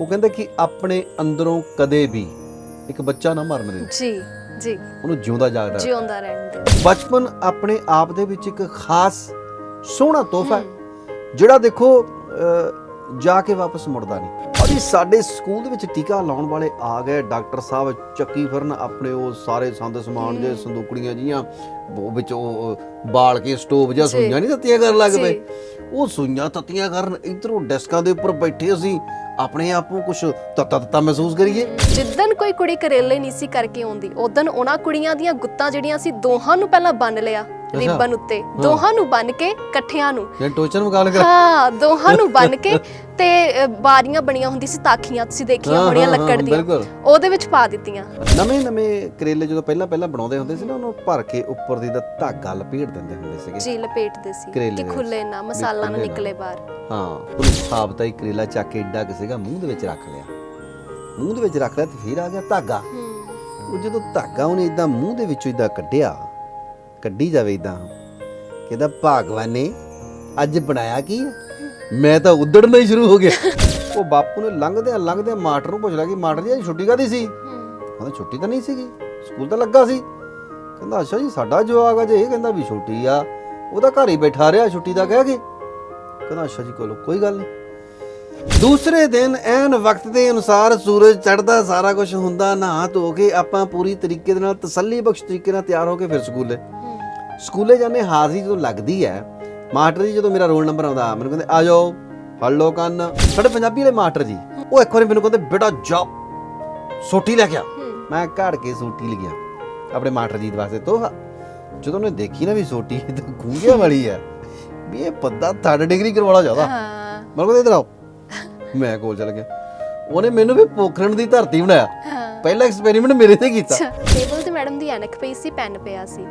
ਉਹ ਕਹਿੰਦਾ ਕਿ ਆਪਣੇ ਅੰਦਰੋਂ ਕਦੇ ਵੀ ਇੱਕ ਬੱਚਾ ਨਾ ਮਰਨ ਦੇ ਜੀ ਜੀ। ਉਹਨੂੰ ਜਿਉਂਦਾ ਜਾਗਦਾ। ਜਿਉਂਦਾ ਰਹਿਣ ਦਿਓ ਬਚਪਨ ਆਪਣੇ ਆਪ ਦੇ ਵਿੱਚ ਇੱਕ ਖਾਸ ਸੋਹਣਾ ਤੋਹਫਾ ਹੈ ਜਿਹੜਾ ਦੇਖੋ ਜਾ ਕੇ ਵਾਪਸ ਮੁੜਦਾ ਨਹੀਂ। ਅਜੀ ਸਾਡੇ ਸਕੂਲ ਦੇ ਵਿੱਚ ਟੀਕਾ ਲਾਉਣ ਵਾਲੇ ਆ ਗਏ। ਡਾਕਟਰ ਸਾਹਿਬ ਚੱਕੀ ਫਿਰਨ ਆਪਣੇ ਉਹ ਸਾਰੇ ਸੰਦ ਸਮਾਨ ਜੇ ਸੰਦੂਕੜੀਆਂ ਜੀਆਂ ਉਹ ਵਿੱਚ ਉਹ ਬਾਲ ਕੇ ਸਟੋਵ ਜਾਂ। ਸੂਈਆਂ ਨਹੀਂ ਤੱਤੀਆਂ ਕਰਨ ਲੱਗ। ਪਏ। ਉਹ ਸੂਈਆਂ ਤੱਤੀਆਂ ਕਰਨ ਇਧਰੋਂ ਡੈਸਕਾਂ ਦੇ ਉੱਪਰ ਬੈਠੇ ਅਸੀਂ। ਆਪਣੇ ਆਪ ਨੂੰ ਕੁਝ ਤੱਤਾ ਤੱਤਾ ਮਹਿਸੂਸ ਕਰੀਏ। ਜਿੱਦਣ ਕੋਈ ਕੁੜੀ ਕਰੇਲੇ ਨਹੀਂ ਸੀ ਕਰਕੇ ਆਉਂਦੀ ਉਦੋਂ ਉਹਨਾਂ ਕੁੜੀਆਂ ਦੀਆਂ ਗੁੱਤਾਂ ਜਿਹੜੀਆਂ ਸੀ ਦੋਹਾਂ ਨੂੰ ਪਹਿਲਾਂ ਬੰਨ ਲਿਆ। ਰਿਬਨ ਉੱਤੇ ਦੋਹਾਂ ਨੂੰ ਬੰਨ ਕੇ ਇਕੱਠਿਆਂ ਨੂੰ। ਜਾਂ ਟੋਚਰ ਮੁਕਾਲ ਕਰ ਹਾਂ ਦੋਹਾਂ ਨੂੰ ਬੰਨ ਕੇ ਤੇ ਬਾਰੀਆਂ ਬਣੀਆਂ ਹੁੰਦੀ ਸੀ ਤਾਖੀਆਂ ਤੁਸੀਂ ਦੇਖੀਆਂ ਹੋਣੀਆਂ ਲੱਕੜ ਦੀਆਂ। ਉਹਦੇ ਵਿੱਚ ਪਾ ਦਿੱਤੀਆਂ। ਨਵੇਂ ਨਵੇਂ ਕਰੇਲੇ ਜਦੋਂ ਪਹਿਲਾਂ ਪਹਿਲਾਂ ਬਣਾਉਂਦੇ ਹੁੰਦੇ ਸੀ ਨਾ ਉਹਨੂੰ ਭਰ ਕੇ ਉੱਪਰ ਦੀ ਦਾ ਧਾਗਾ ਲਪੇਟ ਦਿੰਦੇ ਹੁੰਦੇ ਸੀਗੇ। ਜੀ ਲਪੇਟਦੇ ਸੀ ਕਿ ਖੁੱਲੇ ਨਾ ਮਸਾਲਾ ਨਾ। ਨਿਕਲੇ ਬਾਹਰ। ਹਾਂ ਉਹਨੂੰ ਸਾਬਤਾ ਹੀ ਕਰੇਲਾ ਚੱਕ ਕੇ ਏਡਾ ਕਿ ਸੀਗਾ ਮੂੰਹ ਦੇ ਵਿੱਚ ਰੱਖ ਲਿਆ। ਮੂੰਹ ਦੇ ਵਿੱਚ ਰੱਖ ਲਿਆ ਤੇ ਫਿਰ ਆ ਗਿਆ ਧਾਗਾ। ਉਹ ਜਦੋਂ ਧਾਗਾ ਉਹਨੇ ਇਦਾਂ ਮੂੰਹ ਦੇ ਵਿੱਚੋਂ ਇਦਾਂ ਕੱਢਿਆ ਕੱਢੀ ਜਾਵੇ ਇਦਾਂ ਕਹਿੰਦਾ ਭਗਵਾਨ ਨੇ ਅੱਜ ਬਣਾਇਆ ਕੀ? ਮੈਂ ਤਾਂ ਉਦੜਨਾ ਹੀ ਸ਼ੁਰੂ ਹੋ ਗਿਆ। ਉਹ ਬਾਪੂ ਨੇ ਲੰਘਦਿਆਂ ਲੰਘਦਿਆਂ ਮਾਸਟਰ ਨੂੰ ਪੁੱਛ ਲਿਆ ਕਿ ਮਾਸਟਰ ਜੀ ਅੱਜ ਛੁੱਟੀ ਕਾਦੀ ਸੀ? ਹੂੰ। ਕਹਿੰਦਾ ਛੁੱਟੀ ਤਾਂ ਨਹੀਂ ਸੀਗੀ। ਸਕੂਲ ਤਾਂ ਲੱਗਾ ਸੀ। ਕਹਿੰਦਾ ਅੱਛਾ ਜੀ ਸਾਡਾ ਜਵਾਕ ਅਜੇ ਇਹ ਕਹਿੰਦਾ ਵੀ ਛੁੱਟੀ ਆ। ਉਹਦਾ ਘਰ ਹੀ ਬੈਠਾ ਰਿਹਾ ਛੁੱਟੀ ਦਾ ਕਹਿ ਕੇ। ਕਹਿੰਦਾ ਅੱਛਾ ਜੀ ਕੋਲ ਕੋਈ ਗੱਲ ਨਹੀਂ ਦੂਸਰੇ ਦਿਨ ਐਨ ਵਕਤ ਦੇ ਅਨੁਸਾਰ ਸੂਰਜ ਚੜ੍ਹਦਾ ਸਾਰਾ ਕੁਝ ਹੁੰਦਾ ਨਹਾ ਧੋ ਕੇ ਆਪਾਂ ਪੂਰੀ ਤਰੀਕੇ ਦੇ ਨਾਲ ਤਸੱਲੀ ਬਖਸ਼ ਤਰੀਕੇ ਨਾਲ ਤਿਆਰ ਹੋ ਕੇ ਫਿਰ ਸਕੂਲੇ। ਸਕੂਲੇ ਜਾਂਦੇ ਹਾਜ਼ਰੀ ਜਦੋਂ ਲੱਗਦੀ ਹੈ ਮਾਸਟਰ ਜੀ ਜਦੋਂ ਮੇਰਾ ਰੋਲ ਨੰਬਰ ਆਉਂਦਾ ਮੈਨੂੰ ਕਹਿੰਦੇ ਆ ਜਾਓ ਫੜ ਲਓ ਕੰਨ। ਸਾਡੇ ਪੰਜਾਬੀ ਵਾਲੇ ਮਾਸਟਰ ਜੀ ਉਹ ਇੱਕ ਵਾਰੀ ਮੈਨੂੰ ਕਹਿੰਦੇ ਬੇਟਾ ਜਾ। ਸੋਟੀ ਲੈ ਕੇ ਆ। ਮੈਂ ਘੜ ਕੇ ਸੋਟੀ ਲਿਆ ਆਪਣੇ ਮਾਸਟਰ ਜੀ ਦੇ ਵਾਸਤੇ। ਤੋਹਫਾ ਜਦੋਂ ਉਹਨੇ ਦੇਖੀ ਨਾ ਵੀ ਸੋਟੀ ਇਹ ਤਾਂ ਗੂੰਗਿਆਂ ਵਾਲੀ ਹੈ ਵੀ ਇਹ ਬੰਦਾ ਥਰਡ ਡਿਗਰੀ ਕਰਵਾਉਣਾ ਚਾਹਦਾ। ਹਾਂ। ਮੈਂ ਕਹਿੰਦਾ ਇਧਰ ਆਓ। ਮੈਂ ਕੋਲ ਚਲ ਗਿਆ। ਉਹਨੇ ਮੈਨੂੰ ਵੀ ਪੋਖਰਨ ਦੀ ਧਰਤੀ ਬਣਾਇਆ। ਪਹਿਲਾ ਐਕਸਪੈਰੀਮੈਂਟ ਮੇਰੇ ਤੇ ਕੀਤਾ। ਟੇਬਲ ਤੇ ਮੈਡਮ ਦੀ ਐਨਕ ਪਈ ਸੀ ਪੈਨ ਪਿਆ ਸੀ।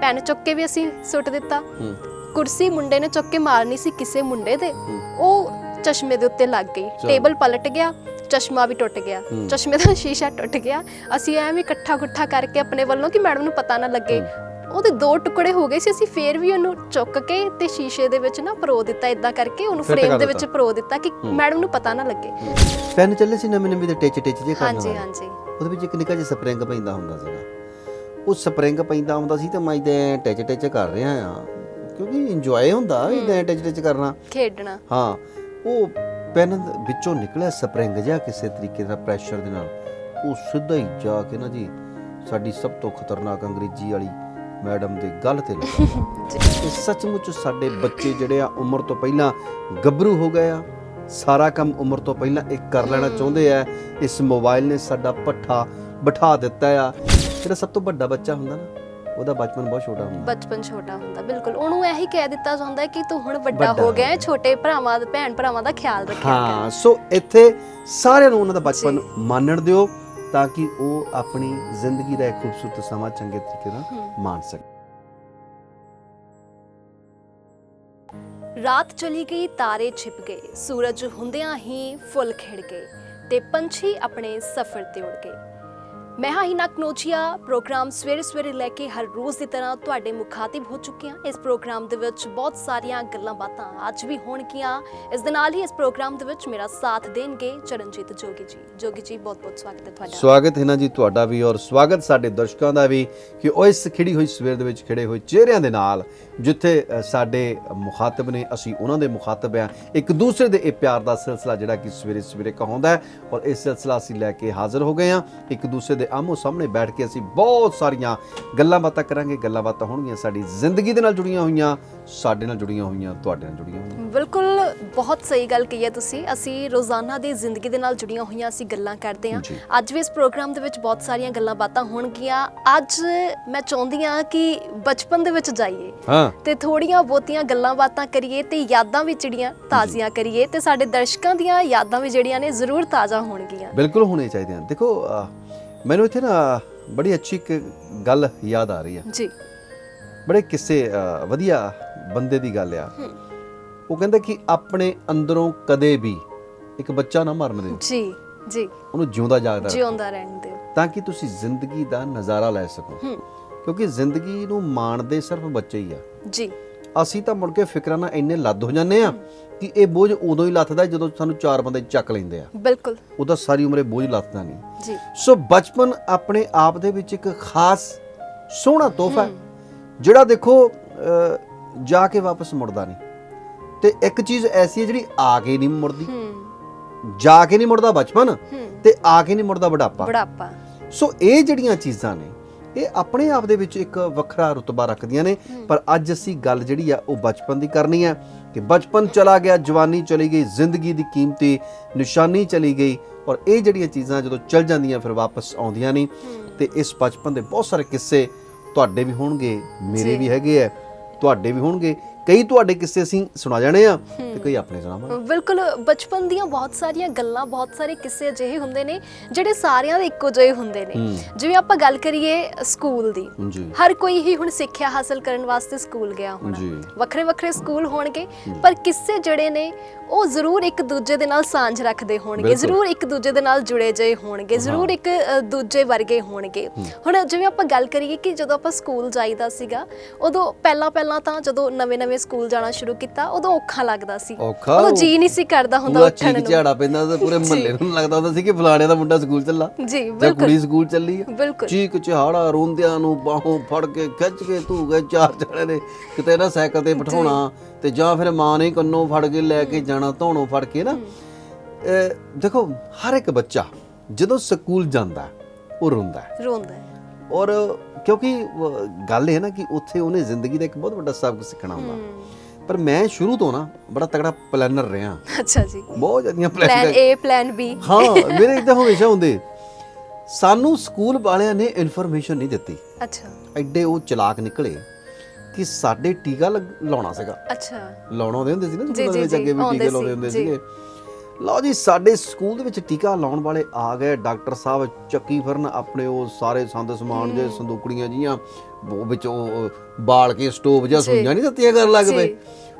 ਪੈਨ ਚੁੱਕ ਕੇ ਵੀ ਅਸੀਂ ਸੁੱਟ ਦਿੱਤਾ। ਹੂੰ। ਕੁਰਸੀ ਮੁੰਡੇ ਨੇ ਚੁੱਕ ਕੇ ਮਾਰਨੀ ਸੀ ਕਿਸੇ ਮੁੰਡੇ ਦੇ। ਉਹ ਚਸ਼ਮੇ ਦੇ ਉੱਤੇ ਲੱਗ ਗਈ। ਟੇਬਲ ਪਲਟ ਗਿਆ ਚਸ਼ਮਾ ਵੀ ਟੁੱਟ ਗਿਆ। ਚਸ਼ਮੇ ਦਾ ਸ਼ੀਸ਼ਾ ਟੁੱਟ ਗਿਆ। ਅਸੀਂ ਐਵੇਂ ਇਕੱਠਾ ਇਕੱਠਾ ਕਰਕੇ ਆਪਣੇ ਵੱਲੋਂ ਕਿ ਮੈਡਮ ਨੂੰ ਪਤਾ ਨਾ ਲੱਗੇ। ਉਹਦੇ ਦੋ ਟੁਕੜੇ ਹੋ ਗਏ ਸੀ ਅਸੀਂ ਫੇਰ ਵੀ ਉਹਨੂੰ ਚੁੱਕ ਕੇ ਤੇ ਸ਼ੀਸ਼ੇ ਦੇ ਵਿੱਚ ਨਾ ਪਰੋ ਦਿੱਤਾ ਇਦਾਂ ਕਰਕੇ ਉਹਨੂੰ ਫਰੇਮ ਦੇ ਵਿੱਚ। ਪਰੋ ਦਿੱਤਾ ਕਿ ਮੈਡਮ ਨੂੰ ਪਤਾ ਨਾ ਲੱਗੇ। ਪੈਨ ਚੱਲੇ ਸੀ ਨਵੇਂ ਨਵੇਂ ਦੇ ਟਿਚ ਟਿਚ ਜੇ ਕਰਨ ਹਾਂਜੀ ਹਾਂਜੀ। ਉਹਦੇ ਵਿੱਚ ਇੱਕ ਨਿੱਕਾ ਜਿਹਾ ਸਪਰਿੰਗ ਪੈਂਦਾ ਹੁੰਦਾ ਸੀਗਾ। ਉਹ ਸਪਰਿੰਗ ਪੈਂਦਾ ਹੁੰਦਾ ਸੀ ਤੇ ਮੈਂ ਇਦਾਂ ਟਿਚ ਟਿਚ ਕਰ ਰਿਹਾ ਆ ਕਿਉਂਕਿ ਇੰਜੋਏ ਹੁੰਦਾ ਇਦਾਂ ਟਿਚ ਟਿਚ ਕਰਨਾ। ਖੇਡਣਾ। ਹਾਂ ਉਹ ਪੈਨ ਵਿੱਚੋਂ ਨਿਕਲਿਆ ਸਪਰਿੰਗ ਜਿਹਾ ਕਿਸੇ ਤਰੀਕੇ ਦਾ ਪ੍ਰੈਸ਼ਰ ਦੇ ਨਾਲ। ਉਹ ਸਿੱਧਾ ਹੀ ਜਾ ਕੇ ਨਾ ਜੀ ਸਾਡੀ ਸਭ ਤੋਂ ਖਤਰਨਾਕ ਅੰਗਰੇਜ਼ੀ ਵਾਲੀ ਮੈਡਮ ਦੇ ਗੱਲ ਤੇ ਲੱਗਾ। ਸੱਚਮੁੱਚ ਸਾਡੇ ਬੱਚੇ ਜਿਹੜੇ ਆ ਉਮਰ ਤੋਂ ਪਹਿਲਾਂ ਗੱਭਰੂ ਹੋ ਗਏ ਆ। ਸਾਰਾ ਕੰਮ ਉਮਰ ਤੋਂ ਪਹਿਲਾਂ ਇਹ ਕਰ ਲੈਣਾ ਚਾਹੁੰਦੇ ਆ। ਇਸ ਮੋਬਾਈਲ ਨੇ ਸਾਡਾ ਪੱਠਾ ਬਿਠਾ ਦਿੱਤਾ ਆ। ਜਿਹੜਾ ਸਭ ਤੋਂ ਵੱਡਾ ਬੱਚਾ ਹੁੰਦਾ ਨਾ ਉਹਦਾ ਬਚਪਨ ਬਹੁਤ ਛੋਟਾ ਹੁੰਦਾ। ਬਚਪਨ ਛੋਟਾ ਹੁੰਦਾ ਬਿਲਕੁਲ। ਉਹਨੂੰ ਇਹੀ ਕਹਿ ਦਿੱਤਾ ਜਾਂਦਾ ਹੈ ਕਿ ਤੂੰ ਹੁਣ ਵੱਡਾ ਵੱਡਾ ਹੋ ਗਿਆ ਹੈ ਛੋਟੇ ਭਰਾਵਾਂ ਦੇ ਭੈਣ ਭਰਾਵਾਂ ਦਾ ਖਿਆਲ ਰੱਖਿਆ ਹਾਂ ਸੋ ਇੱਥੇ ਸਾਰਿਆਂ ਨੂੰ ਉਹਨਾਂ ਦਾ ਬਚਪਨ ਮਾਣਨ ਦਿਓ ਤਾਂ ਕਿ ਉਹ ਆਪਣੀ ਜ਼ਿੰਦਗੀ ਦਾ ਇੱਕ ਖੂਬਸੂਰਤ ਸਮਾਂ ਚੰਗੇ ਤਰੀਕੇ ਨਾਲ ਹੂੰ। ਮਾਣ ਸਕਣ ਰਾਤ ਚਲੀ ਗਈ ਤਾਰੇ ਛਿਪ ਗਏ ਸੂਰਜ ਹੁੰਦਿਆਂ ਹੀ ਫੁੱਲ ਖਿੜ ਗਏ ਤੇ ਪੰਛੀ ਆਪਣੇ ਸਫ਼ਰ ਤੇ ਉੜ ਗਏ। ਮੈਂ ਹਾਂ ਹਿਨਾ ਕਨੋਚੀਆ। ਪ੍ਰੋਗਰਾਮ ਸਵੇਰੇ ਸਵੇਰੇ ਲੈ ਕੇ ਹਰ ਰੋਜ਼ ਦੀ ਤਰ੍ਹਾਂ ਤੁਹਾਡੇ ਮੁਖਾਤਿਬ ਹੋ ਚੁੱਕੇ ਹਾਂ। ਇਸ ਪ੍ਰੋਗਰਾਮ ਦੇ ਵਿੱਚ ਬਹੁਤ ਸਾਰੀਆਂ ਗੱਲਾਂ ਬਾਤਾਂ ਅੱਜ ਵੀ ਹੋਣਗੀਆਂ। ਇਸ ਦੇ ਨਾਲ ਹੀ ਇਸ ਪ੍ਰੋਗਰਾਮ ਦੇ ਵਿੱਚ ਮੇਰਾ ਸਾਥ ਦੇਣਗੇ ਚਰਨਜੀਤ ਜੋਗੀ ਜੀ। ਜੋਗੀ ਜੀ, ਬਹੁਤ ਬਹੁਤ ਸਵਾਗਤ ਹੈ ਤੁਹਾਡਾ। ਸਵਾਗਤ ਹੈ ਨਾ ਜੀ ਤੁਹਾਡਾ ਵੀ ਔਰ ਸਵਾਗਤ ਸਾਡੇ ਦਰਸ਼ਕਾਂ ਦਾ ਵੀ ਕਿ ਉਹ ਇਸ ਖਿੜੀ ਹੋਈ ਸਵੇਰ ਦੇ ਵਿੱਚ ਖੜੇ ਹੋਏ ਚਿਹਰਿਆਂ ਦੇ ਨਾਲ ਜਿੱਥੇ ਸਾਡੇ ਮੁਖਾਤਬ ਨੇ, ਅਸੀਂ ਉਹਨਾਂ ਦੇ ਮੁਖਾਤਬ ਆ ਇੱਕ ਦੂਸਰੇ ਦੇ ਇਹ ਪਿਆਰ ਦਾ ਸਿਲਸਿਲਾ ਜਿਹੜਾ ਕਿ ਸਵੇਰੇ ਸਵੇਰੇ ਕਹਾਉਂਦਾ ਹੈ ਔਰ ਇਹ ਸਿਲਸਿਲਾ ਅਸੀਂ ਲੈ ਕੇ ਹਾਜ਼ਰ ਹੋ ਗਏ ਹਾਂ। ਇੱਕ ਦੂਸਰੇ ਦੇ ਆਮੋ ਸਾਹਮਣੇ ਬੈਠ ਕੇ ਅਸੀਂ ਬਹੁਤ ਸਾਰੀਆਂ ਗੱਲਾਂ ਬਾਤਾਂ ਕਰਾਂਗੇ ਗੱਲਾਂ ਬਾਤਾਂ ਹੋਣਗੀਆਂ ਸਾਡੀ ਜ਼ਿੰਦਗੀ ਦੇ ਨਾਲ ਜੁੜੀਆਂ ਹੋਈਆਂ ਸਾਡੇ ਨਾਲ ਜੁੜੀਆਂ ਹੋਈਆਂ ਤੁਹਾਡੇ ਨਾਲ ਜੁੜੀਆਂ ਹੋਈਆਂ। ਬਿਲਕੁਲ ਬਹੁਤ ਸਹੀ ਗੱਲ ਕਹੀ ਹੈ ਤੁਸੀਂ। ਅਸੀਂ ਰੋਜ਼ਾਨਾ ਦੀ ਜ਼ਿੰਦਗੀ ਦੇ ਨਾਲ ਜੁੜੀਆਂ ਹੋਈਆਂ ਅਸੀਂ ਗੱਲਾਂ ਕਰਦੇ ਹਾਂ। ਅੱਜ ਵੀ ਇਸ ਪ੍ਰੋਗਰਾਮ ਦੇ ਵਿੱਚ ਬਹੁਤ ਸਾਰੀਆਂ ਗੱਲਾਂ ਬਾਤਾਂ ਹੋਣਗੀਆਂ। ਅੱਜ ਮੈਂ ਚਾਹੁੰਦੀ ਹਾਂ ਕਿ ਬਚਪਨ ਦੇ ਵਿੱਚ ਜਾਈਏ ਹਾਂ। ਤੇ ਥੋੜੀਆਂ ਬਹੁਤੀਆਂ ਗੱਲਾਂ ਬਾਤਾਂ ਕਰੀਏ ਤੇ ਯਾਦਾਂ ਵੀ ਜਿਹੜੀਆਂ ਤਾਜ਼ੀਆਂ ਕਰੀਏ ਤੇ ਸਾਡੇ ਦਰਸ਼ਕਾਂ ਦੀਆਂ ਯਾਦਾਂ ਵੀ ਜਿਹੜੀਆਂ ਨੇ ਜ਼ਰੂਰ ਤਾਜ਼ਾ ਹੋਣਗੀਆਂ। ਬਿਲਕੁਲ ਹੋਣੇ ਚਾਹੀਦੇ ਹਨ। ਦੇਖੋ ਮੈਨੂੰ ਇੱਥੇ ਨਾ ਬੜੀ ਅੱਛੀ ਇੱਕ ਗੱਲ ਯਾਦ ਆ ਰਹੀ ਹੈ। ਜੀ। ਬੜੇ ਕਿਸੇ ਅ, ਵਧੀਆ ਬੰਦੇ ਦੀ ਗੱਲ ਆ। ਉਹ ਕਹਿੰਦਾ ਕਿ ਆਪਣੇ ਅੰਦਰੋਂ ਕਦੇ ਵੀ ਇੱਕ ਬੱਚਾ ਨਾ ਮਰਨ ਦੇ ਜੀ ਜੀ। ਉਹਨੂੰ ਜਿਉਂਦਾ ਜਾਗਦਾ ਰੱਖੋ, ਜਿਉਂਦਾ ਰਹਿਣ ਦਿਓ। ਤਾਂ ਕਿ ਤੁਸੀਂ ਜ਼ਿੰਦਗੀ ਦਾ ਨਜ਼ਾਰਾ ਲੈ ਸਕੋ। ਹੂੰ। ਕਿਉਂਕਿ ਜ਼ਿੰਦਗੀ ਨੂੰ ਮਾਣਦੇ ਸਿਰਫ ਬੱਚੇ ਹੀ ਆ। ਜੀ। ਅਸੀਂ ਤਾਂ ਮੁੜ ਕੇ ਫਿਕਰਾਂ ਨਾਲ ਇੰਨੇ ਲੱਦ ਹੋ ਜਾਂਦੇ ਆ ਕਿ ਇਹ ਬੋਝ ਉਦੋਂ ਹੀ ਲੱਥਦਾ ਜਦੋਂ ਸਾਨੂੰ ਚਾਰ ਬੰਦੇ ਚੱਕ ਲੈਂਦੇ ਆ। ਬਿਲਕੁਲ। ਉਹਦਾ ਸਾਰੀ ਉਮਰ ਇਹ ਬੋਝ ਲੱਥਦਾ ਨਹੀਂ। ਜੀ। ਸੋ ਬਚਪਨ ਆਪਣੇ ਆਪ ਦੇ ਵਿੱਚ ਇੱਕ ਖਾਸ ਸੋਹਣਾ ਤੋਹਫਾ ਹੈ ਜਿਹੜਾ ਦੇਖੋ ਜਾ ਕੇ ਵਾਪਸ ਮੁੜਦਾ ਨਹੀਂ। ਤੇ ਇੱਕ ਚੀਜ਼ ਐਸੀ ਹੈ ਜਿਹੜੀ ਆ ਕੇ ਨਹੀਂ ਮੁੜਦੀ। ਜਾ ਕੇ ਨਹੀਂ ਮੁੜਦਾ ਬਚਪਨ ਤੇ ਆ ਕੇ ਨਹੀਂ ਮੁੜਦਾ ਬੁਢਾਪਾ। ਬੁਢਾਪਾ। ਸੋ ਇਹ ਜਿਹੜੀਆਂ ਚੀਜ਼ਾਂ ਨੇ ਇਹ ਆਪਣੇ ਆਪ ਦੇ ਵਿੱਚ ਇੱਕ ਵੱਖਰਾ ਰੁਤਬਾ ਰੱਖਦੀਆਂ ਨੇ। ਪਰ ਅੱਜ ਅਸੀਂ ਗੱਲ ਜਿਹੜੀ ਆ ਉਹ ਬਚਪਨ ਦੀ ਕਰਨੀ ਹੈ ਕਿ ਬਚਪਨ ਚਲਾ ਗਿਆ ਜਵਾਨੀ ਚਲੀ ਗਈ ਜ਼ਿੰਦਗੀ ਦੀ ਕੀਮਤੀ ਨਿਸ਼ਾਨੀ ਚਲੀ ਗਈ ਔਰ ਇਹ ਜਿਹੜੀਆਂ ਚੀਜ਼ਾਂ ਜਦੋਂ ਚਲ ਜਾਂਦੀਆਂ ਫਿਰ ਵਾਪਸ ਆਉਂਦੀਆਂ ਨਹੀਂ। ਤੇ ਇਸ ਬਚਪਨ ਦੇ ਬਹੁਤ ਸਾਰੇ ਕਿੱਸੇ ਤੁਹਾਡੇ ਵੀ ਹੋਣਗੇ ਮੇਰੇ। ਵੀ ਹੈਗੇ ਆ ਤੁਹਾਡੇ ਵੀ ਹੋਣਗੇ। ਕਈ ਤੁਹਾਡੇ ਕਿੱਸੇ ਅਸੀਂ ਸੁਣਾ ਜਾਣੇ ਆ ਤੇ ਕਈ ਆਪਣੇ ਸੁਣਾਵਾਂਗੇ। ਬਿਲਕੁਲ ਬਚਪਨ ਦੀਆਂ ਬਹੁਤ ਸਾਰੀਆਂ ਗੱਲਾਂ ਬਹੁਤ ਸਾਰੇ ਕਿੱਸੇ ਅਜਿਹੇ ਹੁੰਦੇ ਨੇ ਜਿਹੜੇ ਸਾਰਿਆਂ ਦੇ ਇੱਕੋ ਜਿਹੇ ਹੁੰਦੇ ਨੇ। ਜਿਵੇਂ ਆਪਾਂ ਗੱਲ ਕਰੀਏ ਸਕੂਲ ਦੀ ਹਰ ਕੋਈ ਹੀ ਹੁਣ ਸਿੱਖਿਆ ਹਾਸਲ ਕਰਨ ਵਾਸਤੇ ਸਕੂਲ ਗਿਆ ਹੋਣਾ। ਵੱਖਰੇ ਵੱਖਰੇ ਸਕੂਲ ਹੋਣਗੇ ਪਰ ਕਿੱਸੇ ਜਿਹੜੇ ਨੇ ਉਹ ਜ਼ਰੂਰ ਇੱਕ ਦੂਜੇ ਦੇ ਨਾਲ ਸਾਂਝ ਰੱਖਦੇ ਹੋਣਗੇ ਬਿਲਕੁਲ। ਜ਼ਰੂਰ ਇੱਕ ਦੂਜੇ ਦੇ ਨਾਲ ਜੁੜੇ ਜਏ ਹੋਣਗੇ ਜ਼ਰੂਰ ਇੱਕ ਅ, ਦੂਜੇ ਵਰਗੇ ਹੋਣਗੇ। ਹੁਣ ਜਿਵੇਂ ਆਪਾਂ ਗੱਲ ਕਰੀਏ ਕਿ ਜਦੋਂ ਆਪਾਂ ਸਕੂਲ ਜਾਈਦਾ ਸੀਗਾ ਉਦੋਂ ਪਹਿਲਾਂ ਪਹਿਲਾਂ ਤਾਂ ਜਦੋਂ ਨਵੇਂ-ਨਵੇਂ ਸਕੂਲ ਜਾਣਾ ਸ਼ੁਰੂ ਕੀਤਾ ਉਦੋਂ ਔਖਾ ਲੱਗਦਾ ਸੀ। ਔਖਾ? ਉਦੋਂ ਜੀ ਨਹੀਂ ਸੀ ਕਰਦਾ ਹੁੰਦਾ ਪੂਰਾ ਉੱਠਣ ਚੀਕ ਨੂੰ। ਝਾੜਾ ਪੈਂਦਾ ਤੇ ਪੂਰੇ ਮਹੱਲੇ ਨੂੰ ਲੱਗਦਾ ਹੁੰਦਾ ਸੀ ਕਿ ਫਲਾਣੇ ਦਾ ਮੁੰਡਾ ਸਕੂਲ ਚੱਲਾ ਜੀ ਜਾਂ ਬਿਲਕੁਲ। ਕੁੜੀ ਸਕੂਲ ਚੱਲੀ ਆ। ਬਿਲਕੁਲ। ਚੀਕ ਝਾੜਾ ਰੋਂਦਿਆਂ ਨੂੰ ਬਾਹੋਂ ਫੜ ਕੇ ਖਿੱਚ ਕੇ ਧੂ ਗਏ ਚਾਰ ਜਣੇ ਨੇ ਕਿਤੇ ਨਾ ਸਾਈਕਲ ਤੇ ਬਿਠਾਉਣਾ ਤੇ ਜਾਂ ਫਿਰ ਮਾਂ ਨੇ ਕੰਨੋਂ ਫੜ ਕੇ ਲੈ ਕੇ ਜਾਣਾ ਧੌਣੋਂ ਫੜ ਕੇ ਨਾ। ਦੇਖੋ ਹਰ ਇੱਕ ਬੱਚਾ ਜਦੋਂ ਸਕੂਲ ਜਾਂਦਾ ਉਹ ਰੋਂਦਾ ਹੈ। ਰੋਂਦਾ ਹੈ। ਔਰ ਕਿਉਂਕਿ ਗੱਲ ਇਹ ਹੈ ਨਾ ਕਿ ਉੱਥੇ ਉਹਨੇ ਜ਼ਿੰਦਗੀ ਦਾ ਇੱਕ ਬਹੁਤ ਵੱਡਾ ਸਬਕ ਸਿੱਖਣਾ ਹੁੰਦਾ। ਪਰ ਮੈਂ ਸ਼ੁਰੂ ਤੋਂ ਨਾ ਬੜਾ ਤਗੜਾ ਪਲੈਨਰ ਰਿਹਾ। ਅੱਛਾ ਜੀ। ਬਹੁਤ ਜ਼ਿਆਦੀਆਂ plan plan A plan B ਹਾਂ ਮੇਰੇ ਇਦਾਂ ਹਮੇਸ਼ਾ ਹੁੰਦੇ। ਸਾਨੂੰ ਸਕੂਲ ਵਾਲਿਆਂ ਨੇ ਇਨਫੋਰਮੇਸ਼ਨ ਨਹੀਂ ਦਿੱਤੀ। ਅੱਛਾ। ਐਡੇ ਉਹ ਚਲਾਕ ਨਿਕਲੇ। ਕਿ ਸਾਡੇ ਟੀਕਾ ਲਾਉਣਾ ਸੀਗਾ। ਅੱਛਾ। ਲਾਉਣਾ ਹੁੰਦੇ ਹੁੰਦੇ ਸੀ ਨਾ ਸਕੂਲਾਂ ਦੇ ਵਿੱਚ ਜੀ, ਅੱਗੇ ਵੀ ਟੀਕੇ ਲਾਉਂਦੇ ਹੁੰਦੇ। ਸੀਗੇ। ਲਓ ਜੀ ਸਾਡੇ ਸਕੂਲ ਦੇ ਵਿੱਚ ਟੀਕਾ ਲਾਉਣ ਵਾਲੇ ਆ ਗਏ। ਡਾਕਟਰ ਸਾਹਿਬ ਚੱਕੀ ਫਿਰਨ ਆਪਣੇ ਉਹ ਸਾਰੇ ਸੰਦ ਸਮਾਨ ਜੇ ਸੰਦੂਕੜੀਆਂ ਜੀਆਂ ਉਹ ਵਿੱਚ ਉਹ ਬਾਲ ਕੇ ਸਟੋਵ ਜਾਂ। ਸੂਈਆਂ ਨਹੀਂ ਤੱਤੀਆਂ ਕਰਨ ਲੱਗ। ਪਏ।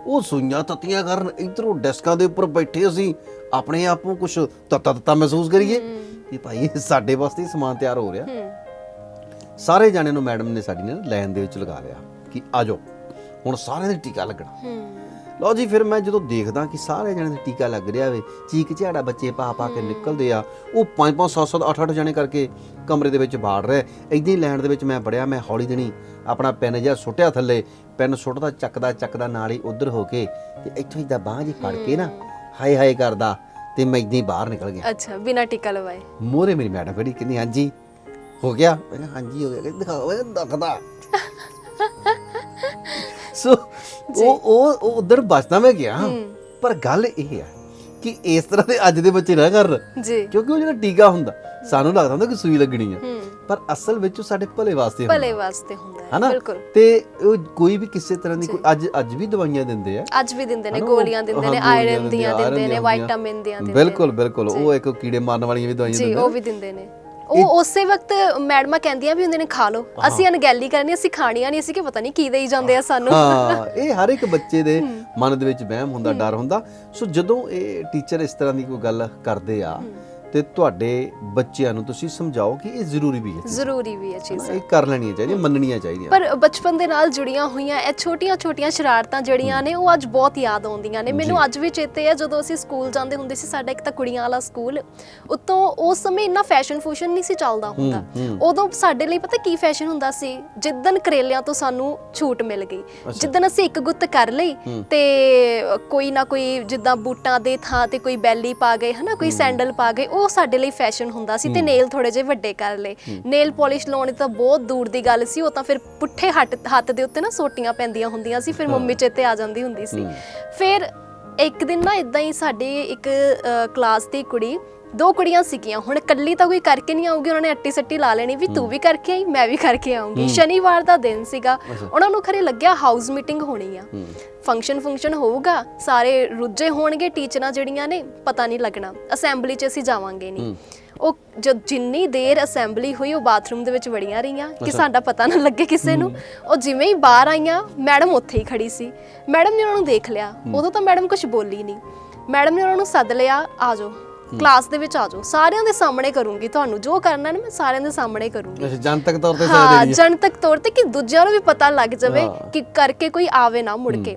ਉਹ ਸੂਈਆਂ ਤੱਤੀਆਂ ਕਰਨ ਇਧਰੋਂ ਡੈਸਕਾਂ ਦੇ ਉੱਪਰ ਬੈਠੇ ਅਸੀਂ ਆਪਣੇ ਆਪ ਨੂੰ ਕੁਝ ਤੱਤਾ ਤੱਤਾ ਮਹਿਸੂਸ ਕਰੀਏ ਕਿ ਭਾਈ ਸਾਡੇ ਵਾਸਤੇ ਸਮਾਨ ਤਿਆਰ ਹੋ ਰਿਹਾ। ਸਾਰੇ ਜਾਣਿਆਂ ਨੂੰ ਮੈਡਮ ਨੇ ਸਾਡੀ ਨੇ ਲਾਈਨ ਦੇ ਵਿੱਚ ਲਗਾ ਲਿਆ। ਕਿ ਆ ਜਾਓ। ਹੁਣ ਸਾਰਿਆਂ ਦੇ ਟੀਕਾ ਲੱਗਣਾ। ਹੂੰ। ਲਓ ਜੀ ਫਿਰ ਮੈਂ ਜਦੋਂ ਦੇਖਦਾ ਕਿ ਸਾਰੇ ਜਣਿਆਂ ਦੇ ਟੀਕਾ ਲੱਗ ਰਿਹਾ ਵੇ ਚੀਕ ਝਾੜਾ ਬੱਚੇ ਪਾ ਪਾ ਕੇ ਨਿਕਲਦੇ ਆ ਉਹ 5 5 7 7 8 8 ਜਣੇ ਕਰਕੇ ਕਮਰੇ ਦੇ ਵਿੱਚ ਬਾੜ ਰਹੇ। ਇਦਾਂ ਹੀ ਲਾਈਨ ਦੇ ਵਿੱਚ ਮੈਂ ਬੜਿਆ ਮੈਂ ਹੌਲੀ ਦੇਣੀ ਆਪਣਾ ਪੈਨ ਜਿਹਾ ਸੁੱਟਿਆ ਥੱਲੇ। ਪੈਨ ਸੁੱਟਦਾ ਚੱਕਦਾ ਚੱਕਦਾ ਨਾਲ ਹੀ ਉਧਰ ਹੋ ਕੇ ਤੇ ਇੱਥੋਂ ਹੀ ਦਾ ਬਾਂਹ ਜੀ ਫੜ ਕੇ ਨਾ ਹਾਏ ਹਾਏ ਕਰਦਾ ਤੇ ਮੈਂ ਇਦਾਂ ਹੀ ਬਾਹਰ ਨਿਕਲ ਗਿਆ। ਅੱਛਾ ਬਿਨਾ ਟਿਕਾ ਲਵਾਏ। ਮੋਰੇ ਮੇਰੀ ਮੈਡਮ ਕਹਿੰਦੀ ਹਾਂਜੀ ਹੋ ਗਿਆ? ਮੈਂ ਕਿਹਾ ਹਾਂਜੀ ਹੋ ਗਿਆ। ਕਹਿੰਦੀ ਦਿਖਾਓ ਇਹ ਦੁਖਦਾ ਸੋ ਉਹ ਉਹ ਉਹ ਉਧਰ ਬਚਦਾ ਮੈਂ ਗਿਆ। ਪਰ ਗੱਲ ਇਹ ਹੈ ਕਿ ਇਸ ਤਰ੍ਹਾਂ ਦੇ ਅੱਜ ਦੇ ਬੱਚੇ ਨਾ ਕਰਨ ਜੀ। ਕਿਉਂਕਿ ਉਹ ਜਿਹੜਾ ਟੀਕਾ ਹੁੰਦਾ ਸਾਨੂੰ ਲੱਗਦਾ ਹੁੰਦਾ ਕਿ ਸੂਈ ਲੱਗਣੀ ਆ। ਪਰ ਅਸਲ ਵਿੱਚ ਉਹ ਸਾਡੇ ਭਲੇ ਵਾਸਤੇ ਹੁੰਦਾ। ਭਲੇ ਵਾਸਤੇ ਹੁੰਦਾ ਹੈ ਹਨਾ? ਬਿਲਕੁਲ। ਤੇ ਉਹ ਕੋਈ ਵੀ ਕਿਸੇ ਤਰ੍ਹਾਂ ਦੀ ਕੋਈ ਅੱਜ ਅੱਜ ਵੀ ਦਵਾਈਆਂ ਦਿੰਦੇ ਆ। ਅੱਜ ਵੀ ਦਿੰਦੇ ਨੇ ਗੋਲੀਆਂ ਦਿੰਦੇ ਨੇ ਆਇਰਨ ਦੀਆਂ ਦਿੰਦੇ ਨੇ ਵਿਟਾਮਿਨ ਦੀਆਂ ਦਿੰਦੇ ਬਿਲਕੁਲ ਬਿਲਕੁਲ। ਉਹ ਇੱਕ ਕੀੜੇ ਮਾਰਨ ਵਾਲੀਆਂ ਵੀ ਦਵਾਈਆਂ ਜੀ ਦਿੰਦੇ ਉਹ ਵੀ ਦਿੰਦੇ ਨੇ। ਉਹ ਉਸੇ ਵਕਤ ਮੈਡਮਾਂ ਕਹਿੰਦੀਆਂ ਵੀ ਹੁੰਦੇ ਨੇ ਖਾ ਲਓ। ਅਸੀਂ ਅਣਗਹਿਲੀ ਕਰਨੀ ਅਸੀਂ ਖਾਣੀਆਂ ਨਹੀਂ ਅਸੀਂ ਕਿ ਪਤਾ ਨਹੀਂ ਕੀ ਦੇਈ ਜਾਂਦੇ ਆ ਸਾਨੂੰ। ਹਾਂ ਇਹ ਹਰ ਇੱਕ ਬੱਚੇ ਦੇ ਮਨ ਦੇ ਵਿੱਚ ਵਹਿਮ ਹੁੰਦਾ ਡਰ ਹੁੰਦਾ। ਸੋ ਜਦੋਂ ਇਹ ਟੀਚਰ ਇਸ ਤਰ੍ਹਾਂ ਦੀ ਕੋਈ ਗੱਲ ਕਰਦੇ ਆ ਤੇ ਤੁਹਾਡੇ ਬੱਚਿਆਂ ਨੂੰ ਤੁਸੀਂ ਸਮਝਾਓ ਕਿ ਇਹ ਜ਼ਰੂਰੀ ਵੀ ਹੈ ਜ਼ਰੂਰੀ ਵੀ ਇਹ ਚੀਜ਼। ਇਹ ਕਰ ਲੈਣੀਆਂ ਚਾਹੀਦੀਆਂ ਮੰਨਣੀਆਂ ਚਾਹੀਦੀਆਂ। ਪਰ ਬਚਪਨ ਦੇ ਨਾਲ ਜੁੜੀਆਂ ਹੋਈਆਂ ਇਹ ਛੋਟੀਆਂ-ਛੋਟੀਆਂ ਸ਼ਰਾਰਤਾਂ ਜਿਹੜੀਆਂ ਨੇ ਉਹ ਅੱਜ ਬਹੁਤ ਯਾਦ ਆਉਂਦੀਆਂ ਨੇ। ਮੈਨੂੰ ਅੱਜ ਵੀ ਚੇਤੇ ਹੈ ਜਦੋਂ ਅਸੀਂ ਸਕੂਲ ਜਾਂਦੇ ਹੁੰਦੇ ਸੀ ਸਾਡਾ ਇੱਕ ਤਾਂ ਕੁੜੀਆਂ ਵਾਲਾ ਸਕੂਲ ਉੱਤੋਂ ਉਸ ਸਮੇਂ ਇੰਨਾ ਫੈਸ਼ਨ ਫੂਸ਼ਨ ਨਹੀਂ ਸੀ ਚੱਲਦਾ ਹੁੰਦਾ। ਉਦੋਂ ਸਾਡੇ ਲਈ ਪਤਾ ਕੀ ਫੈਸ਼ਨ ਹੁੰਦਾ ਸੀ? ਜਿੱਦਨ ਕਰੇਲਿਆਂ ਤੋਂ ਸਾਨੂੰ ਛੂਟ ਮਿਲ ਗਈ। ਜਿੱਦਨ ਅਸੀਂ ਇੱਕ ਗੁੱਤ ਕਰ ਲਈ ਤੇ ਕੋਈ ਨਾ ਕੋਈ ਜਿੱਦਾਂ ਬੂਟਾਂ ਦੇ ਥਾਂ ਤੇ ਕੋਈ ਬੈਲੀ ਪਾ ਗਏ ਹਨਾ ਕੋਈ ਸੈਂਡਲ ਪਾ ਗਏ ਉਹ ਸਾਡੇ ਲਈ ਫੈਸ਼ਨ ਹੁੰਦਾ ਸੀ ਤੇ ਨੇਲ ਥੋੜੇ ਜਿਹੇ ਵੱਡੇ ਕਰ ਲਏ। ਨੇਲ ਪਾਲਿਸ਼ ਲਾਉਣੀ ਤਾਂ ਬਹੁਤ ਦੂਰ ਦੀ ਗੱਲ ਸੀ ਉਹ ਤਾਂ ਫਿਰ ਪੁੱਠੇ ਹੱਥ ਹੱਥ ਦੇ ਉੱਤੇ ਨਾ ਸੋਟੀਆਂ ਪੈਂਦੀਆਂ ਹੁੰਦੀਆਂ ਸੀ ਫਿਰ ਮੰਮੀ ਚੇਤੇ ਆ ਜਾਂਦੀ ਹੁੰਦੀ ਸੀ। ਫਿਰ ਇੱਕ ਦਿਨ ਨਾ ਇਦਾਂ ਹੀ ਸਾਡੇ ਇੱਕ ਕਲਾਸ ਦੀ ਕੁੜੀ ਦੋ ਕੁੜੀਆਂ ਸੀਗੀਆਂ। ਹੁਣ ਇਕੱਲੀ ਤਾਂ ਕੋਈ ਕਰਕੇ ਨਹੀਂ ਆਊਗੀ ਉਹਨਾਂ ਨੇ ਅੱਟੀ ਸੱਟੀ ਲਾ ਲੈਣੀ ਵੀ ਤੂੰ ਵੀ ਕਰਕੇ ਆਈ ਮੈਂ ਵੀ ਕਰਕੇ ਆਉਂਗੀ ਸ਼ਨੀਵਾਰ ਦਾ ਦਿਨ ਸੀਗਾ। ਉਹਨਾਂ ਨੂੰ ਖਰੇ ਲੱਗਿਆ ਹਾਊਸ ਮੀਟਿੰਗ ਹੋਣੀ ਆ। ਫੰਕਸ਼ਨ ਫੰਕਸ਼ਨ ਹੋਊਗਾ ਸਾਰੇ ਰੁੱਝੇ ਹੋਣਗੇ ਟੀਚਰਾਂ ਜਿਹੜੀਆਂ ਨੇ ਪਤਾ ਨਹੀਂ ਲੱਗਣਾ। ਅਸੈਂਬਲੀ 'ਚ ਅਸੀਂ ਜਾਵਾਂਗੇ ਨਹੀਂ। ਉਹ ਜਦ ਜਿੰਨੀ ਦੇਰ ਅਸੈਂਬਲੀ ਹੋਈ ਉਹ ਬਾਥਰੂਮ ਦੇ ਵਿੱਚ ਵੜੀਆਂ ਰਹੀਆਂ ਕਿ ਸਾਡਾ ਪਤਾ ਨਾ ਲੱਗੇ ਕਿਸੇ ਨੂੰ। ਉਹ ਜਿਵੇਂ ਹੀ ਬਾਹਰ ਆਈਆਂ ਮੈਡਮ ਉੱਥੇ ਹੀ ਖੜੀ ਸੀ। ਮੈਡਮ ਨੇ ਉਹਨਾਂ ਨੂੰ ਦੇਖ ਲਿਆ। ਉਦੋਂ ਤਾਂ ਮੈਡਮ ਕੁਝ ਬੋਲੀ ਨਹੀਂ। ਮੈਡਮ ਨੇ ਉਹਨਾਂ ਨੂੰ ਸੱਦ ਲਿਆ ਆ ਜਾਓ। ਕਲਾਸ ਦੇ ਵਿੱਚ ਆ ਜਾਓ। ਸਾਰਿਆਂ ਦੇ ਸਾਹਮਣੇ ਕਰੂੰਗੀ ਤੁਹਾਨੂੰ। ਜੋ ਕਰਨਾ ਨਾ ਮੈਂ ਸਾਰਿਆਂ ਦੇ ਸਾਹਮਣੇ ਕਰੂੰਗੀ। ਅੱਛਾ ਜਨਤਕ ਤੌਰ ਤੇ ਸਜ਼ਾ ਦੇਣੀ ਹੈ ਜਨਤਕ ਤੌਰ ਤੇ ਕਿ ਦੂਜਿਆਂ ਨੂੰ ਵੀ ਪਤਾ ਲੱਗ ਜਾਵੇ। ਕਿ ਕਰਕੇ ਕੋਈ ਆਵੇ ਨਾ ਮੁੜ ਕੇ।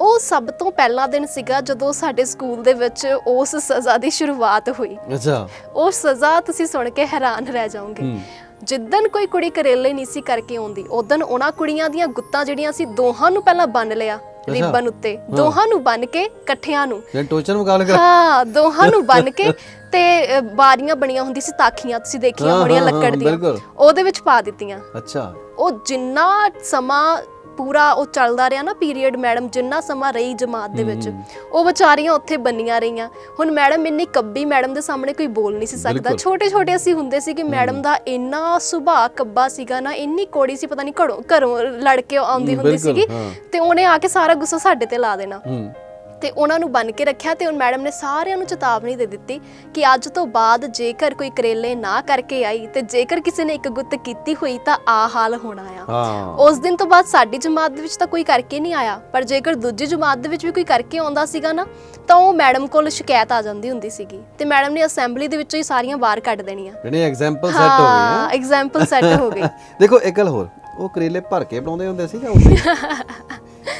ਉਹ ਸਭ ਤੋਂ ਪਹਿਲਾ ਦਿਨ ਸੀਗਾ ਜਦੋਂ ਸਾਡੇ ਸਕੂਲ ਦੇ ਵਿੱਚ ਉਸ ਸਜ਼ਾ ਦੀ ਸ਼ੁਰੂਆਤ ਹੋਈ। ਅੱਛਾ। ਉਹ ਸਜ਼ਾ ਤੁਸੀਂ ਸੁਣ ਕੇ ਹੈਰਾਨ ਰਹਿ ਜਾਓਗੇ। ਜਿੱਦਨ ਕੋਈ ਕੁੜੀ ਕਰੇਲੇ ਨਹੀਂ ਸੀ ਕਰਕੇ ਆਉਂਦੀ ਉਦੋਂ ਉਹਨਾਂ ਕੁੜੀਆਂ ਦੀਆਂ ਗੁੱਤਾਂ ਜਿਹੜੀਆਂ ਸੀ ਦੋਹਾਂ ਨੂੰ ਪਹਿਲਾਂ ਬੰਨ ਲਿਆ ਰਿਬਨ ਉੱਤੇ। ਦੋਹਾਂ ਨੂੰ ਬੰਨ ਕੇ ਇਕੱਠਿਆਂ ਨੂੰ। ਜੇ ਟੋਚਰ ਮੁਕਾਬਲੇ ਕਰ ਹਾਂ ਦੋਹਾਂ ਨੂੰ ਬੰਨ ਕੇ ਤੇ ਬਾਰੀਆਂ ਬਣੀਆਂ ਹੁੰਦੀ ਸੀ ਤਾਖੀਆਂ ਤੁਸੀਂ ਦੇਖੀਆਂ ਹੋਣੀਆਂ ਲੱਕੜ ਦੀਆਂ। ਉਹਦੇ ਵਿੱਚ ਪਾ ਦਿੱਤੀਆਂ। ਅੱਛਾ। ਉਹ ਜਿੰਨਾ ਸਮਾਂ ਪੂਰਾ ਉਹ ਚੱਲਦਾ ਰਿਹਾ ਨਾ ਪੀਰੀਅਡ ਮੈਡਮ ਜਿੰਨਾ ਸਮਾਂ ਰਹੀ ਜਮਾਤ ਦੇ ਵਿੱਚ। ਉਹ ਵਿਚਾਰੀਆਂ ਉੱਥੇ ਬੰਨੀਆਂ ਰਹੀਆਂ। ਹੁਣ ਮੈਡਮ ਇੰਨੀ ਕੱਬੀ ਮੈਡਮ ਦੇ ਸਾਹਮਣੇ ਕੋਈ ਬੋਲ ਨਹੀਂ ਸੀ ਸਕਦਾ। ਛੋਟੇ ਛੋਟੇ ਅਸੀਂ ਹੁੰਦੇ ਸੀ ਕਿ ਮੈਡਮ ਦਾ ਇੰਨਾ ਸੁਭਾਅ ਕੱਬਾ ਸੀਗਾ ਨਾ ਇੰਨੀ ਕੋੜੀ ਸੀ ਪਤਾ ਨਹੀਂ ਘਰੋਂ ਘਰੋਂ ਲੜ ਕੇ ਆਉਂਦੀ ਹੁੰਦੀ ਸੀਗੀ। ਤੇ ਉਹਨੇ ਆ ਕੇ ਸਾਰਾ ਗੁੱਸਾ ਸਾਡੇ ਤੇ ਲਾ ਦੇਣਾ। ਹੂੰ। ਤੇ ਉਹਨਾਂ ਨੂੰ ਬੰਨ ਕੇ ਰੱਖਿਆ ਤੇ ਉਹ ਮੈਡਮ ਨੇ ਸਾਰਿਆਂ ਨੂੰ ਚੇਤਾਵਨੀ ਦੇ ਦਿੱਤੀ ਕਿ ਅੱਜ ਤੋਂ ਬਾਅਦ ਜੇਕਰ ਕੋਈ ਕਰੇਲੇ ਨਾ ਕਰਕੇ ਆਈ ਤੇ ਜੇਕਰ ਕਿਸੇ ਨੇ ਇੱਕ ਗੁੱਤ ਕੀਤੀ ਹੋਈ ਤਾਂ ਆ ਹਾਲ ਹੋਣਾ ਆ। ਹਾਂ। ਉਸ ਦਿਨ ਤੋਂ ਬਾਅਦ ਸਾਡੀ ਜਮਾਤ ਦੇ ਵਿੱਚ ਤਾਂ ਕੋਈ ਕਰਕੇ ਨਹੀਂ ਆਇਆ ਪਰ ਜੇਕਰ ਦੂਜੀ ਜਮਾਤ ਦੇ ਵਿੱਚ ਵੀ ਕੋਈ ਕਰਕੇ ਆਉਂਦਾ ਸੀਗਾ ਨਾ ਤਾਂ ਉਹ ਮੈਡਮ ਕੋਲ ਸ਼ਿਕਾਇਤ ਆ ਜਾਂਦੀ ਹੁੰਦੀ ਸੀਗੀ ਤੇ ਮੈਡਮ ਨੇ ਅਸੈਂਬਲੀ ਦੇ ਵਿੱਚੋਂ ਹੀ ਸਾਰੀਆਂ ਬਾਹਰ ਕੱਢ ਦੇਣੀਆਂ। ਜਿਹੜੇ ਐਗਜ਼ਾਮਪਲ ਸੈੱਟ ਹੋ ਗਏ ਹਾਂ ਐਗਜ਼ਾਮਪਲ ਸੈੱਟ ਹੋ ਗਈ। ਹੈ ਦੇਖੋ ਇੱਕ ਗੱਲ ਹੋਰ ਉਹ ਕਰੇਲੇ ਭਰ ਕੇ ਬਣਾਉਂਦੇ ਹੁੰਦੇ ਸੀ ਜਾਂ ਉਸੇ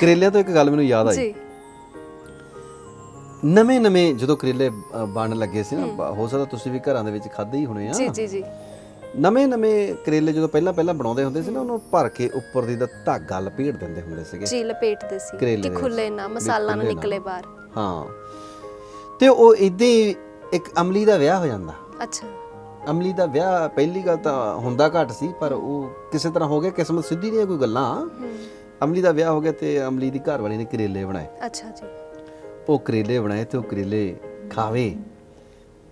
ਕਰੇਲਿਆਂ ਤੋਂ ਇੱਕ ਗੱਲ ਮੈਨੂੰ ਯਾਦ ਆਈ। ਜੀ। ਨਵੇਂ ਨਵੇਂ ਜਦੋਂ ਕਰੇਲੇ ਅ, ਬਣਨ ਲੱਗੇ ਸੀ ਨਾ ਬ- ਹੋ ਸਕਦਾ ਤੁਸੀਂ ਵੀ ਘਰਾਂ ਦੇ ਵਿੱਚ ਖਾਦੇ ਹੀ ਹੋਣੇ ਆ। ਜੀ ਜੀ ਜੀ। ਨਵੇਂ ਨਵੇਂ ਕਰੇਲੇ ਜਦੋਂ ਪਹਿਲਾਂ ਪਹਿਲਾਂ ਬਣਾਉਂਦੇ ਹੁੰਦੇ ਸੀ ਨਾ ਉਹਨੂੰ ਭਰ ਕੇ ਉੱਪਰ ਦੀ ਦਾ ਧਾਗਾ ਲਪੇਟ ਦਿੰਦੇ ਹੁੰਦੇ ਸੀਗੇ। ਜੀ ਲਪੇਟਦੇ ਸੀ ਕਰੇਲੇ ਕਿ ਦੇ ਵਿੱਚ। ਖੁੱਲੇ ਨਾ ਮਸਾਲਾ ਨਾ ਖੁੱਲੇ ਨਾ। ਨਿਕਲੇ ਬਾਹਰ। ਹਾਂ। ਤੇ ਉਹ ਇਦਾਂ ਹੀ ਇੱਕ ਅਮਲੀ ਦਾ ਵਿਆਹ ਹੋ ਜਾਂਦਾ। ਅੱਛਾ। ਅਮਲੀ ਦਾ ਵਿਆਹ ਪਹਿਲੀ ਗੱਲ ਤਾਂ ਹੁੰਦਾ ਘੱਟ ਸੀ ਪਰ ਉਹ ਕਿਸੇ ਤਰ੍ਹਾਂ ਹੋ ਗਿਆ ਕਿਸਮਤ ਸਿੱਧੀ ਨਹੀਂ ਕੋਈ ਗੱਲਾਂ। ਹੂੰ। ਅਮਲੀ ਦਾ ਵਿਆਹ ਹੋ ਗਿਆ ਤੇ ਅਮਲੀ ਦੀ ਘਰ ਵਾਲੀ ਨੇ ਕਰੇਲੇ ਬਣਾਏ। ਅੱਛਾ ਜੀ। ਉਹ ਕਰੇਲੇ ਬਣਾਏ ਤੇ ਉਹ ਕਰੇਲੇ ਖਾਵੇ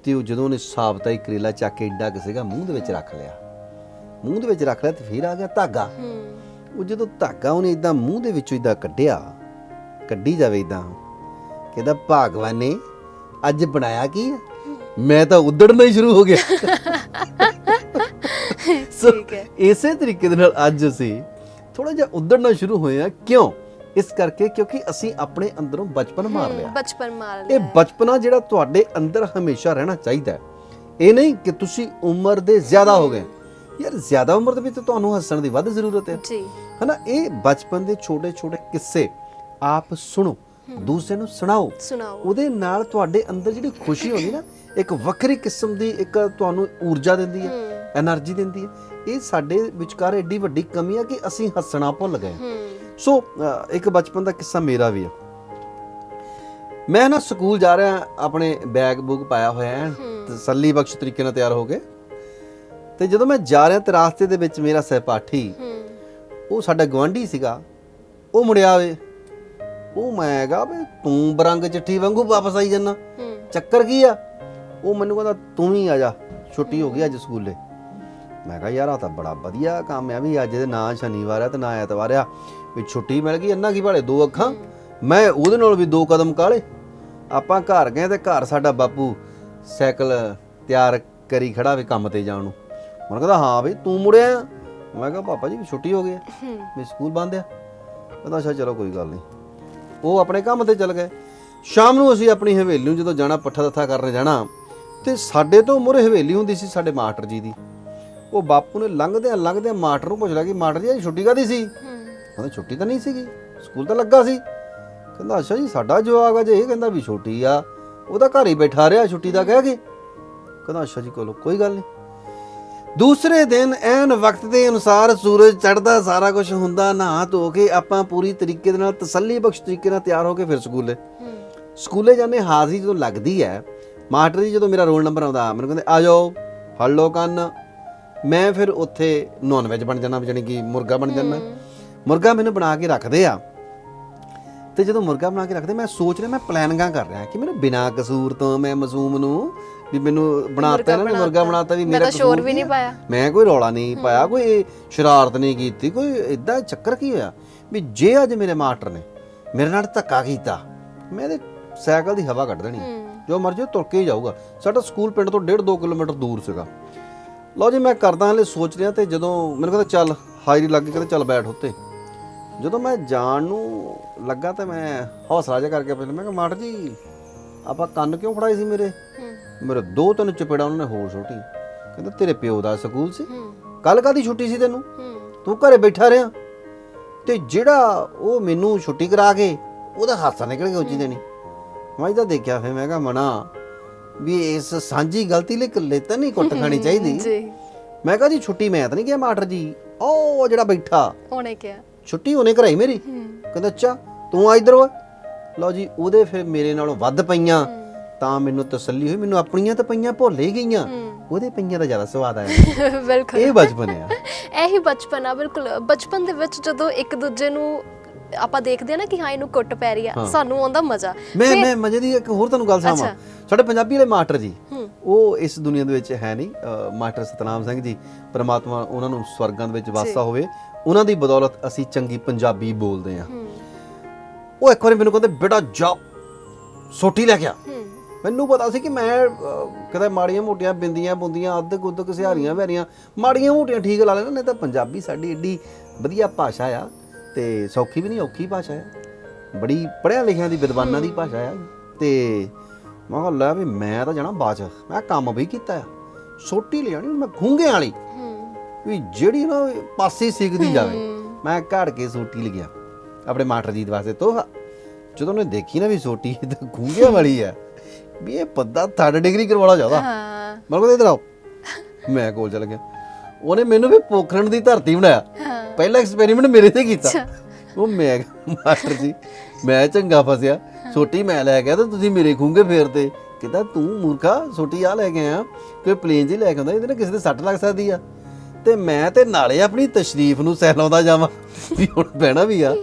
ਤੇ ਉਹ ਜਦੋਂ ਉਹਨੇ ਸਾਬਤਾ ਹੀ ਕਰੇਲਾ ਚੱਕ ਕੇ ਏਡਾ ਕਿ ਸੀਗਾ ਮੂੰਹ ਦੇ ਵਿੱਚ ਰੱਖ ਲਿਆ। ਮੂੰਹ ਦੇ ਵਿੱਚ ਰੱਖ ਲਿਆ ਤੇ ਫਿਰ ਆ ਗਿਆ ਧਾਗਾ। ਉਹ ਜਦੋਂ ਧਾਗਾ ਉਹਨੇ ਇਦਾਂ ਮੂੰਹ ਦੇ ਵਿੱਚੋਂ ਇਦਾਂ ਕੱਢਿਆ ਕੱਢੀ ਜਾਵੇ ਇਦਾਂ ਕਹਿੰਦਾ ਭਗਵਾਨ ਨੇ ਅੱਜ ਬਣਾਇਆ ਕੀ ਮੈਂ ਤਾਂ ਉਦੜਨਾ ਹੀ ਸ਼ੁਰੂ ਹੋ ਗਿਆ। ਠੀਕ ਹੈ। ਇਸੇ ਤਰੀਕੇ ਦੇ ਨਾਲ ਅੱਜ ਅਸੀਂ ਥੋੜਾ ਜਿਹਾ ਉਦੜਨਾ ਸ਼ੁਰੂ ਹੋਏ ਆ। ਕਿਉਂ? ਇਸ ਕਰਕੇ ਕਿਉਂਕਿ ਅਸੀਂ ਆਪਣੇ ਅੰਦਰੋਂ ਬਚਪਨ ਮਾਰ ਲਿਆ। ਬਚਪਨ ਮਾਰ ਲਿਆ। ਇਹ ਬਚਪਨਾ ਜਿਹੜਾ ਤੁਹਾਡੇ ਅੰਦਰ ਹਮੇਸ਼ਾ ਰਹਿਣਾ ਚਾਹੀਦਾ ਹੈ। ਇਹ ਨਹੀਂ ਕਿ ਤੁਸੀਂ ਉਮਰ ਦੇ ਜ਼ਿਆਦਾ ਹੋ ਗਏ। ਯਾਰ ਜ਼ਿਆਦਾ ਉਮਰ ਦੇ ਵਿੱਚ ਤੁਹਾਨੂੰ ਹੱਸਣ ਦੀ ਵੱਧ ਜ਼ਰੂਰਤ ਹੈ। ਜੀ। ਹਨਾ ਇਹ ਬਚਪਨ ਦੇ ਛੋਟੇ ਛੋਟੇ ਕਿੱਸੇ ਆਪ ਸੁਣੋ ਦੂਸਰੇ ਨੂੰ ਸੁਣਾਓ। ਉਹਦੇ ਨਾਲ ਤੁਹਾਡੇ ਅੰਦਰ ਜਿਹੜੀ ਖੁਸ਼ੀ ਹੋਣੀ ਨਾ ਇੱਕ ਵੱਖਰੀ ਕਿਸਮ ਦੀ ਇੱਕ ਤੁਹਾਨੂੰ ਊਰਜਾ ਦਿੰਦੀ ਹੈ એનર્ਜੀ ਦਿੰਦੀ ਹੈ। ਇਹ ਸਾਡੇ ਵਿਚਕਾਰ ਐਡੀ ਵੱਡੀ ਕਮੀ ਆ ਕਿ ਅਸੀਂ ਹੱਸਣਾ ਭੁੱਲ ਗਏ। ਸੋ ਇੱਕ ਬਚਪਨ ਦਾ ਕਿੱਸਾ ਮੇਰਾ ਵੀ ਹੈ ਮੈਂ ਨਾ ਸਕੂਲ ਜਾ ਰਿਹਾ ਆਪਣੇ ਬੈਗ ਬੁੱਕ ਪਾਇਆ ਹੋਇਆ ਹੈ ਤਸੱਲੀ ਬਖਸ਼ ਤਰੀਕੇ ਨਾਲ ਤਿਆਰ ਹੋ ਕੇ। ਤੇ ਜਦੋਂ ਮੈਂ ਜਾ ਰਿਹਾ ਤੇ ਰਾਸਤੇ ਦੇ ਵਿੱਚ ਮੇਰਾ ਸਹਿਪਾਠੀ ਉਹ ਸਾਡਾ ਗਵਾਂਢੀ ਸੀਗਾ ਉਹ ਮੁੜਿਆ ਵੇ। ਉਹ ਮੈਂ ਕਹਾ ਵੀ ਤੂੰ ਬਰੰਗ ਚਿੱਠੀ ਵਾਂਗੂ ਵਾਪਸ ਆਈ ਜੰਨਾ। ਚੱਕਰ ਕੀ ਆ? ਉਹ ਮੈਨੂੰ ਕਹਿੰਦਾ ਤੂੰ ਵੀ ਆ ਜਾ ਛੁੱਟੀ ਹੋ ਗਈ ਅੱਜ ਸਕੂਲੇ। ਮੈਂ ਕਿਹਾ ਯਾਰ ਆ ਤਾਂ ਬੜਾ ਵਧੀਆ ਕੰਮ ਆ ਵੀ ਅੱਜ ਦੇ ਨਾ ਸ਼ਨੀਵਾਰ ਆ ਤੇ ਨਾ ਐਤਵਾਰ ਆ। ਵੀ ਛੁੱਟੀ ਮਿਲ ਗਈ ਇੰਨਾ ਕੀ ਭਾਲੇ ਦੋ ਅੱਖਾਂ? ਮੈਂ ਉਹਦੇ ਨਾਲ ਵੀ ਦੋ ਕਦਮ ਕਾਲੇ। ਆਪਾਂ ਘਰ ਗਏ ਤੇ ਘਰ ਸਾਡਾ ਬਾਪੂ ਸਾਈਕਲ ਤਿਆਰ ਕਰੀ ਖੜਾ ਵੀ ਕੰਮ ਤੇ ਜਾਣ ਨੂੰ। ਮੈਨੂੰ ਕਹਿੰਦਾ ਹਾਂ ਵੀ ਤੂੰ ਮੁੜਿਆ ਮੈਂ ਕਿਹਾ ਪਾਪਾ ਜੀ ਛੁੱਟੀ ਹੋ ਗਈ ਹੂੰ। ਵੀ ਸਕੂਲ ਬੰਦ ਆ। ਕਹਿੰਦਾ ਅੱਛਾ ਚਲੋ ਕੋਈ ਗੱਲ ਨਹੀਂ। ਉਹ ਆਪਣੇ ਕੰਮ ਤੇ ਚਲ ਗਏ। ਸ਼ਾਮ ਨੂੰ ਅਸੀਂ ਆਪਣੀ ਹਵੇਲੀ ਨੂੰ ਜਦੋਂ ਜਾਣਾ ਪੱਠਾ ਦੱਥਾ ਕਰਨ ਜਾਣਾ ਤੇ ਸਾਡੇ ਤੋਂ ਮੂਹਰੇ ਹਵੇਲੀ ਹੁੰਦੀ ਸੀ ਸਾਡੇ ਮਾਸਟਰ ਜੀ ਦੀ। ਉਹ ਬਾਪੂ ਨੇ ਲੰਘਦਿਆਂ ਲੰਘਦਿਆਂ ਮਾਸਟਰ ਨੂੰ ਪੁੱਛ ਲਿਆ ਕਿ ਮਾਸਟਰ ਜੀ ਅੱਜ ਛੁੱਟੀ ਕਾਦੀ ਸੀ? ਕਹਿੰਦਾ ਛੁੱਟੀ ਤਾਂ ਨਹੀਂ ਸੀਗੀ ਸਕੂਲ ਤਾਂ ਲੱਗਾ ਸੀ। ਕਹਿੰਦਾ ਅੱਛਾ ਜੀ ਸਾਡਾ ਜਵਾਬ ਆ ਜੇ ਇਹ ਕਹਿੰਦਾ ਵੀ ਛੁੱਟੀ ਆ ਉਹ ਤਾਂ ਘਰ ਹੀ ਬੈਠਾ ਰਿਹਾ ਛੁੱਟੀ ਦਾ ਕਹਿ ਕੇ। ਕਹਿੰਦਾ ਅੱਛਾ ਜੀ ਕੋਲ ਕੋਈ ਗੱਲ ਨਹੀਂ। ਦੂਸਰੇ ਦਿਨ ਐਨ ਵਕਤ ਦੇ ਅਨੁਸਾਰ ਸੂਰਜ ਚੜ੍ਹਦਾ ਸਾਰਾ ਕੁਝ ਹੁੰਦਾ ਨਹਾ ਧੋ ਕੇ ਆਪਾਂ ਪੂਰੀ ਤਰੀਕੇ ਦੇ ਨਾਲ ਤਸੱਲੀ ਬਖਸ਼ ਤਰੀਕੇ ਨਾਲ ਤਿਆਰ ਹੋ ਕੇ ਫਿਰ ਸਕੂਲੇ। ਸਕੂਲੇ ਜਾਂਦੇ ਹਾਜ਼ਰੀ ਜਦੋਂ ਲੱਗਦੀ ਹੈ ਮਾਸਟਰ ਜੀ ਜਦੋਂ ਮੇਰਾ ਰੋਲ ਨੰਬਰ ਆਉਂਦਾ ਮੈਨੂੰ ਕਹਿੰਦੇ ਆ ਜਾਓ ਫੜ ਲਓ ਕੰਨ। ਮੈਂ ਫਿਰ ਉੱਥੇ ਨੌਨ ਵੈਜ ਬਣ ਜਾਣਾ ਜਾਣੀ ਕਿ ਮੁਰਗਾ ਬਣ ਜਾਣਾ ਮੁਰਗਾ ਮੈਨੂੰ ਬਣਾ ਕੇ ਰੱਖਦੇ ਆ। ਤੇ ਜਦੋਂ ਮੁਰਗਾ ਬਣਾ ਕੇ ਰੱਖਦੇ ਮੈਂ ਸੋਚ ਰਿਹਾ ਮੈਂ ਪਲਾਨਿੰਗਾਂ ਕਰ ਰਿਹਾ ਕਿ ਮੈਨੂੰ ਬਿਨਾਂ ਕਸੂਰ ਤੋਂ ਮੈਂ ਮਾਸੂਮ ਨੂੰ ਵੀ ਮੈਨੂੰ ਬਣਾਤਾ ਨੇ ਮੁਰਗਾ ਬਣਾਤਾ ਵੀ ਮੇਰਾ ਤਾਂ ਸ਼ੋਰ ਕਸੂਰ ਵੀ ਨਹੀਂ? ਪਾਇਆ। ਮੈਂ ਕੋਈ ਰੌਲਾ ਨਹੀਂ ਪਾਇਆ ਕੋਈ ਸ਼ਰਾਰਤ ਨਹੀਂ ਕੀਤੀ ਕੋਈ ਇਦਾਂ ਚੱਕਰ ਕੀ ਹੋਇਆ? ਵੀ ਜੇ ਅੱਜ ਮੇਰੇ ਮਾਸਟਰ ਨੇ ਮੇਰੇ ਨਾਲ ਧੱਕਾ ਕੀਤਾ ਮੈਂ ਇਹਦੇ ਸਾਈਕਲ ਦੀ ਹਵਾ ਕੱਢ ਦੇਣੀ ਜੋ ਮਰਜ਼ੀ ਤੁਰ ਕੇ ਜਾਊਗਾ। ਸਾਡਾ ਸਕੂਲ ਪਿੰਡ ਤੋਂ 1.5 2 ਕਿਲੋਮੀਟਰ ਦੂਰ ਸੀਗਾ। ਲਓ ਜੀ ਮੈਂ ਕਰਦਾ ਹਲੇ ਸੋਚ ਰਿਹਾ ਤੇ ਜਦੋਂ ਮੈਨੂੰ ਕਹਿੰਦਾ ਚੱਲ ਹਾਜ਼ਰੀ ਲੱਗ ਗਈ ਕਹਿੰਦਾ ਚੱਲ ਬੈਠ ਉੱਤੇ। ਜਦੋਂ ਮੈਂ ਜਾਣ ਨੂੰ ਲੱਗਾ ਤੇ ਮੈਂ ਹੌਸਲਾ ਜਿਹਾ ਕਰਕੇ ਪੁੱਛਿਆ ਮੈਂ ਕਿਹਾ ਮਾਸਟਰ ਜੀ ਆਪਾਂ ਕੰਨ ਕਿਉਂ ਫੜਾਏ ਸੀ ਮੇਰੇ? ਮੇਰੇ ਦੋ ਤਿੰਨ ਚਪੇੜਾ ਉਹਨਾਂ ਨੇ ਹੋਰ ਛੋਟੀ ਕਹਿੰਦਾ ਤੇਰੇ ਪਿਓ ਦਾ ਸਕੂਲ ਸੀ। ਕੱਲ ਕਾਦੀ ਛੁੱਟੀ ਸੀ ਤੈਨੂੰ? ਤੂੰ ਘਰੇ ਬੈਠਾ ਰਿਹਾ। ਤੇ ਜਿਹੜਾ ਉਹ ਮੈਨੂੰ ਛੁੱਟੀ ਕਰਾ ਕੇ ਉਹਦਾ ਹਾਸਾ ਨਿਕਲ ਗਿਆ ਉੱਚੀ ਦੇਣੀ। ਮੈਂ ਤਾਂ ਦੇਖਿਆ ਫਿਰ ਮੈਂ ਕਿਹਾ ਮਨਾ ਵੀ ਇਸ ਸਾਂਝੀ ਗਲਤੀ ਲਈ ਇਕੱਲੇ ਤਾਂ ਨਹੀਂ ਕੁੱਟ ਖਾਣੀ ਚਾਹੀਦੀ। ਜੀ। ਮੈਂ ਕਿਹਾ ਜੀ ਛੁੱਟੀ ਮੈਂ ਤਾਂ ਨਹੀਂ ਗਿਆ ਮਾਸਟਰ ਜੀ। ਉਹ ਜਿਹੜਾ ਬੈਠਾ। ਉਹਨੇ ਕਿਹਾ। ਛੁੱਟੀ ਉਹਨੇ ਕਰਾਈ ਮੇਰੀ। ਕਹਿੰਦਾ ਅੱਛਾ ਤੂੰ ਆ ਇੱਧਰ ਓਏ। ਲਓ ਜੀ ਉਹਦੇ ਫਿਰ ਮੇਰੇ ਨਾਲੋਂ ਵੱਧ ਪਈਆਂ। ਤਾਂ ਮੈਨੂੰ ਤਸੱਲੀ ਹੋਈ ਮੈਨੂੰ ਆਪਣੀਆਂ ਤਾਂ ਪਈਆਂ ਭੁੱਲ ਹੀ ਗਈਆਂ। ਉਹਦੇ ਪਈਆਂ ਦਾ ਜ਼ਿਆਦਾ ਸਵਾਦ ਆਇਆ। ਬਿਲਕੁਲ। ਇਹ ਬਚਪਨ ਆ। ਇਹੀ ਬਚਪਨ ਆ ਬਿਲਕੁਲ। ਬਚਪਨ ਦੇ ਵਿੱਚ ਜਦੋਂ ਇੱਕ ਦੂਜੇ ਨੂੰ ਆਪਾਂ ਦੇਖਦੇ ਆ ਨਾ ਕਿ ਹਾਂ ਇਹਨੂੰ ਕੁੱਟ ਪੈ ਰਹੀ ਆ ਸਾਨੂੰ ਆਉਂਦਾ ਮਜ਼ਾ। ਮੈਂ ਮੈਂ ਮਜੇ ਦੀ ਇੱਕ ਹੋਰ ਤੁਹਾਨੂੰ ਗੱਲ ਸੁਣਾਵਾਂ ਸਾਡੇ ਪੰਜਾਬੀ ਵਾਲੇ ਮਾਸਟਰ ਜੀ। ਉਹ ਇਸ ਦੁਨੀਆ ਦੇ ਵਿੱਚ ਹੈ ਨਹੀਂ। ਮਾਸਟਰ ਸਤਨਾਮ ਸਿੰਘ ਜੀ ਪ੍ਰਮਾਤਮਾ ਉਹਨਾਂ ਨੂੰ ਸਵਰਗਾਂ ਦੇ ਵਿੱਚ ਵਾਸਾ ਹੋਵੇ। ਉਹਨਾਂ ਦੀ ਬਦੌਲਤ ਅਸੀਂ ਚੰਗੀ ਪੰਜਾਬੀ ਬੋਲਦੇ ਹੂੰ। ਉਹ ਇੱਕ ਵਾਰੀ ਮੈਨੂੰ ਕਹਿੰਦੇ ਬੇਟਾ ਜਾ। ਸੋਟੀ ਲੈ ਕੇ ਆ। ਮੈਨੂੰ ਪਤਾ ਸੀ ਕਿ ਮੈਂ ਕਦੇ ਮਾੜੀਆਂ ਮੋਟੀਆਂ ਬਿੰਦੀਆਂ ਬੁੰਦੀਆਂ ਅੱਧ ਕੁੱਦ ਸਿਹਾਰੀਆਂ ਵੈਰੀਆਂ ਮਾੜੀਆਂ ਮੋਟੀਆਂ ਠੀਕ ਲਾ ਲੈਣਾ ਨਹੀਂ ਤਾਂ ਪੰਜਾਬੀ ਸਾਡੀ ਏਡੀ ਵਧੀਆ ਭਾਸ਼ਾ ਆ ਤੇ ਸੌਖੀ ਵੀ ਨਹੀਂ ਔਖੀ ਭਾਸ਼ਾ ਆ। ਬੜੀ ਪੜ੍ਹਿਆ ਲਿਖਿਆ ਦੀ ਵਿਦਵਾਨਾਂ ਦੀ ਭਾਸ਼ਾ ਆ। ਤੇ ਮੈਂ ਕਿਹਾ ਲੈ ਵੀ ਮੈਂ ਤਾਂ ਜਾਣਾ ਬਾਚ ਮੈਂ ਕੰਮ ਵੀ ਕੀਤਾ ਆ। ਸੋਟੀ ਲੈ ਜਾਣੀ ਮੈਂ ਖੂੰਗੇ ਵਾਲੀ। ਵੀ ਜਿਹੜੀ ਨਾ ਪਾਸੇ ਸਿੱਖਦੀ ਜਾਵੇ। ਮੈਂ ਘੜ ਕੇ ਸੋਟੀ ਲਿਆ ਆਪਣੇ ਮਾਸਟਰ ਜੀ ਦੇ ਵਾਸਤੇ। ਤੋਹਫਾ ਜਦੋਂ ਉਹਨੇ ਦੇਖੀ ਨਾ ਵੀ ਸੋਟੀ ਤਾਂ ਖੂੰਗਿਆਂ ਵਾਲੀ ਆ ਵੀ ਇਹ ਬੰਦਾ ਥਰਡ ਡਿਗਰੀ ਕਰਵਾਉਣਾ ਚਾਹਦਾ। ਹਾਂ। ਮੈਂ ਕਹਿੰਦਾ ਇਧਰ ਆਓ। ਮੈਂ ਕੋਲ ਚਲ ਗਿਆ। ਉਹਨੇ ਮੈਨੂੰ ਵੀ ਪੋਖਰਨ ਦੀ ਧਰਤੀ ਬਣਾਇਆ। ਪਹਿਲਾ ਐਕਸਪੈਰੀਮੈਂਟ ਮੇਰੇ ਤੇ ਕੀਤਾ। ਉਹ ਮੈਂ ਮਾਸਟਰ ਜੀ ਮੈਂ ਚੰਗਾ ਫਸਿਆ। ਸੋਟੀ ਮੈਂ ਲੈ ਗਿਆ ਤੇ ਤੁਸੀਂ ਮੇਰੇ ਖੂੰਗੇ ਫੇਰਦੇ ਕਹਿੰਦਾ ਤੂੰ ਮੂਰਖਾ ਸੋਟੀ ਆ ਲੈ ਕੇ ਆਇਆ। ਕੋਈ ਪਲੇਨ ਜੀ ਲੈ ਕੇ ਆਉਂਦਾ ਇਹਦੇ ਨਾਲ ਕਿਸੇ ਦੇ ਸੱਟ ਲੱਗ ਸਕਦੀ ਆ। ਤੇ ਮੈਂ ਤੇ ਨਾਲੇ ਆਪਣੀ ਤਸ਼ਰੀਫ ਨੂੰ ਸਹਿਲਾਉਂਦਾ ਜਾਵਾਂ। ਵੀ ਹੁਣ ਬਹਿਣਾ ਵੀ ਆ।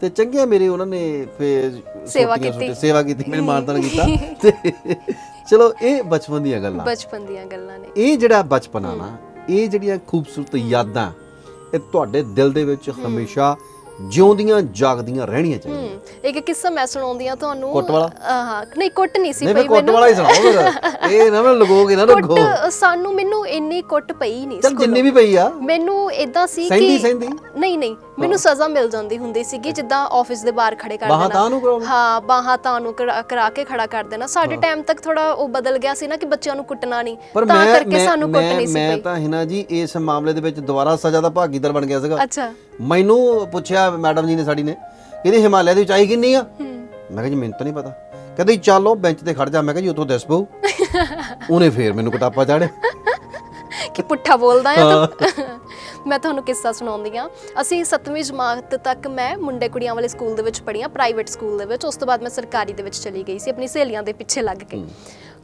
ਤੇ ਚੰਗਿਆ ਮੇਰੇ ਉਹਨਾਂ ਨੇ ਫੇਰ ਸੇਵਾ ਕੀਤੀ। ਸੇਵਾ ਕੀਤੀ ਮੇਰੇ ਮਾਨਤਨ ਕੀਤਾ। ਤੇ ਚਲੋ ਇਹ ਬਚਪਨ ਦੀਆਂ ਗੱਲਾਂ। ਬਚਪਨ ਦੀਆਂ ਗੱਲਾਂ ਨੇ। ਇਹ ਜਿਹੜਾ ਬਚਪਨ ਆ ਨਾ ਇਹ ਜਿਹੜੀਆਂ ਖੂਬਸੂਰਤ ਯਾਦਾਂ ਇਹ ਤੁਹਾਡੇ ਦਿਲ ਦੇ ਵਿੱਚ ਹਮੇਸ਼ਾ ਜਿਉਂਦੀਆਂ ਜਾਗਦੀਆਂ ਰਹਿਣੀਆਂ ਚਾਹੀਦੀਆਂ। ਇੱਕ ਕਿੱਸਾ ਮੈਂ ਸੁਣਾਉਂਦੀ ਆ ਤੁਹਾਨੂੰ ਕੁੱਟ ਵਾਲਾ? ਅਹ, ਹਾਂ ਨਹੀਂ ਕੁੱਟ ਨਹੀਂ ਸੀ ਨਹੀਂ ਪਈ ਫਿਰ ਕੁੱਟ ਵਾਲਾ ਹੀ ਸੁਣਾਓ ਫਿਰ। ਇਹ ਨਾ ਮੈਂ ਲਗੋਗੇ ਨਾ ਲਗੋ ਕੁੱਟ ਸਾਨੂੰ ਮੈਨੂੰ ਇੰਨੀ ਕੁੱਟ ਪਈ ਨਹੀਂ ਚਲ ਜਿੰਨੀ ਵੀ ਪਈ ਆ। ਮੈਨੂੰ ਇਦਾਂ ਸੀ ਸਹਿੰਦੀ ਕਿ ਸਹਿੰਦੀ ਨਹੀਂ ਨਹੀਂ ਮੈਨੂੰ ਸਜ਼ਾ ਮਿਲ ਜਾਂਦੀ ਹੁੰਦੀ ਸੀਗੀ ਜਿੱਦਾਂ ਆਫਿਸ ਦੇ ਬਾਹਰ ਖੜੇ ਕਰ ਬਾਹਾਂ ਦੇਣਾ। ਤਾਂ ਨੂੰ ਕਰਾਉਣਾ? ਹਾਂ ਬਾਹਾਂ ਤਾਂ ਨੂੰ ਕਰਾ ਕਰਾ ਕੇ ਖੜਾ ਕਰ ਦੇਣਾ। ਸਾਡੇ ਟਾਈਮ ਤੱਕ ਥੋੜਾ ਉਹ ਬਦਲ ਗਿਆ ਸੀ ਨਾ ਕਿ ਬੱਚਿਆਂ ਨੂੰ ਕੁੱਟਣਾ ਨਹੀਂ। ਪਰ ਤਾਂ ਮੈਂ ਕਰਕੇ ਮੈਂ ਸਾਨੂੰ ਕੁੱਟ ਮੈਂ ਨਹੀਂ ਸੀ ਮੈਂ ਪਈ। ਤਾਂ ਹਿਨਾ ਜੀ ਇਸ ਮਾਮਲੇ ਦੇ ਵਿੱਚ ਦੁਬਾਰਾ ਸਜ਼ਾ ਦਾ ਭਾਗੀਦਾਰ ਬਣ ਗਿਆ ਸੀਗਾ। ਅੱਛਾ। ਮੈਨੂੰ ਪੁੱਛਿਆ ਮੈਡਮ ਜੀ ਨੇ ਸਾਡੀ ਨੇ। ਕਹਿੰਦੇ ਹਿਮਾਲਿਆ ਦੀ ਉਚਾਈ ਕਿੰਨੀ ਆ? ਮੈਂ ਕਿਹਾ ਜੀ ਮੈਨੂੰ ਤਾਂ ਨਹੀਂ ਪਤਾ। ਕਹਿੰਦੇ ਚੱਲੋ ਬੈਂਚ ਤੇ ਖੜ ਜਾ। ਮੈਂ ਕਿਹਾ ਜੀ ਉੱਥੋਂ ਦਿਸ ਪਊ। ਉਹਨੇ ਫੇਰ ਮੈਨੂੰ ਕਟਾਪਾ ਚਾੜਿਆ ਕਿ ਪੁੱਠਾ ਬੋਲਦਾ ਆ ਤੂੰ। ਮੈਂ ਤੁਹਾਨੂੰ ਕਿੱਸਾ ਸੁਣਾਉਂਦੀ ਆ। ਅਸੀਂ 7ਵੀਂ ਜਮਾਤ ਤੱਕ ਮੈਂ ਮੁੰਡੇ ਕੁੜੀਆਂ ਵਾਲੇ ਸਕੂਲ ਦੇ ਵਿੱਚ ਪੜ੍ਹੀ ਆ ਪ੍ਰਾਈਵੇਟ ਸਕੂਲ ਦੇ ਵਿੱਚ। ਉਸ ਤੋਂ ਬਾਅਦ ਮੈਂ ਸਰਕਾਰੀ ਦੇ ਵਿੱਚ ਚਲੀ ਗਈ ਸੀ ਆਪਣੀ ਸਹੇਲੀਆਂ ਦੇ ਪਿੱਛੇ ਲੱਗ ਕੇ।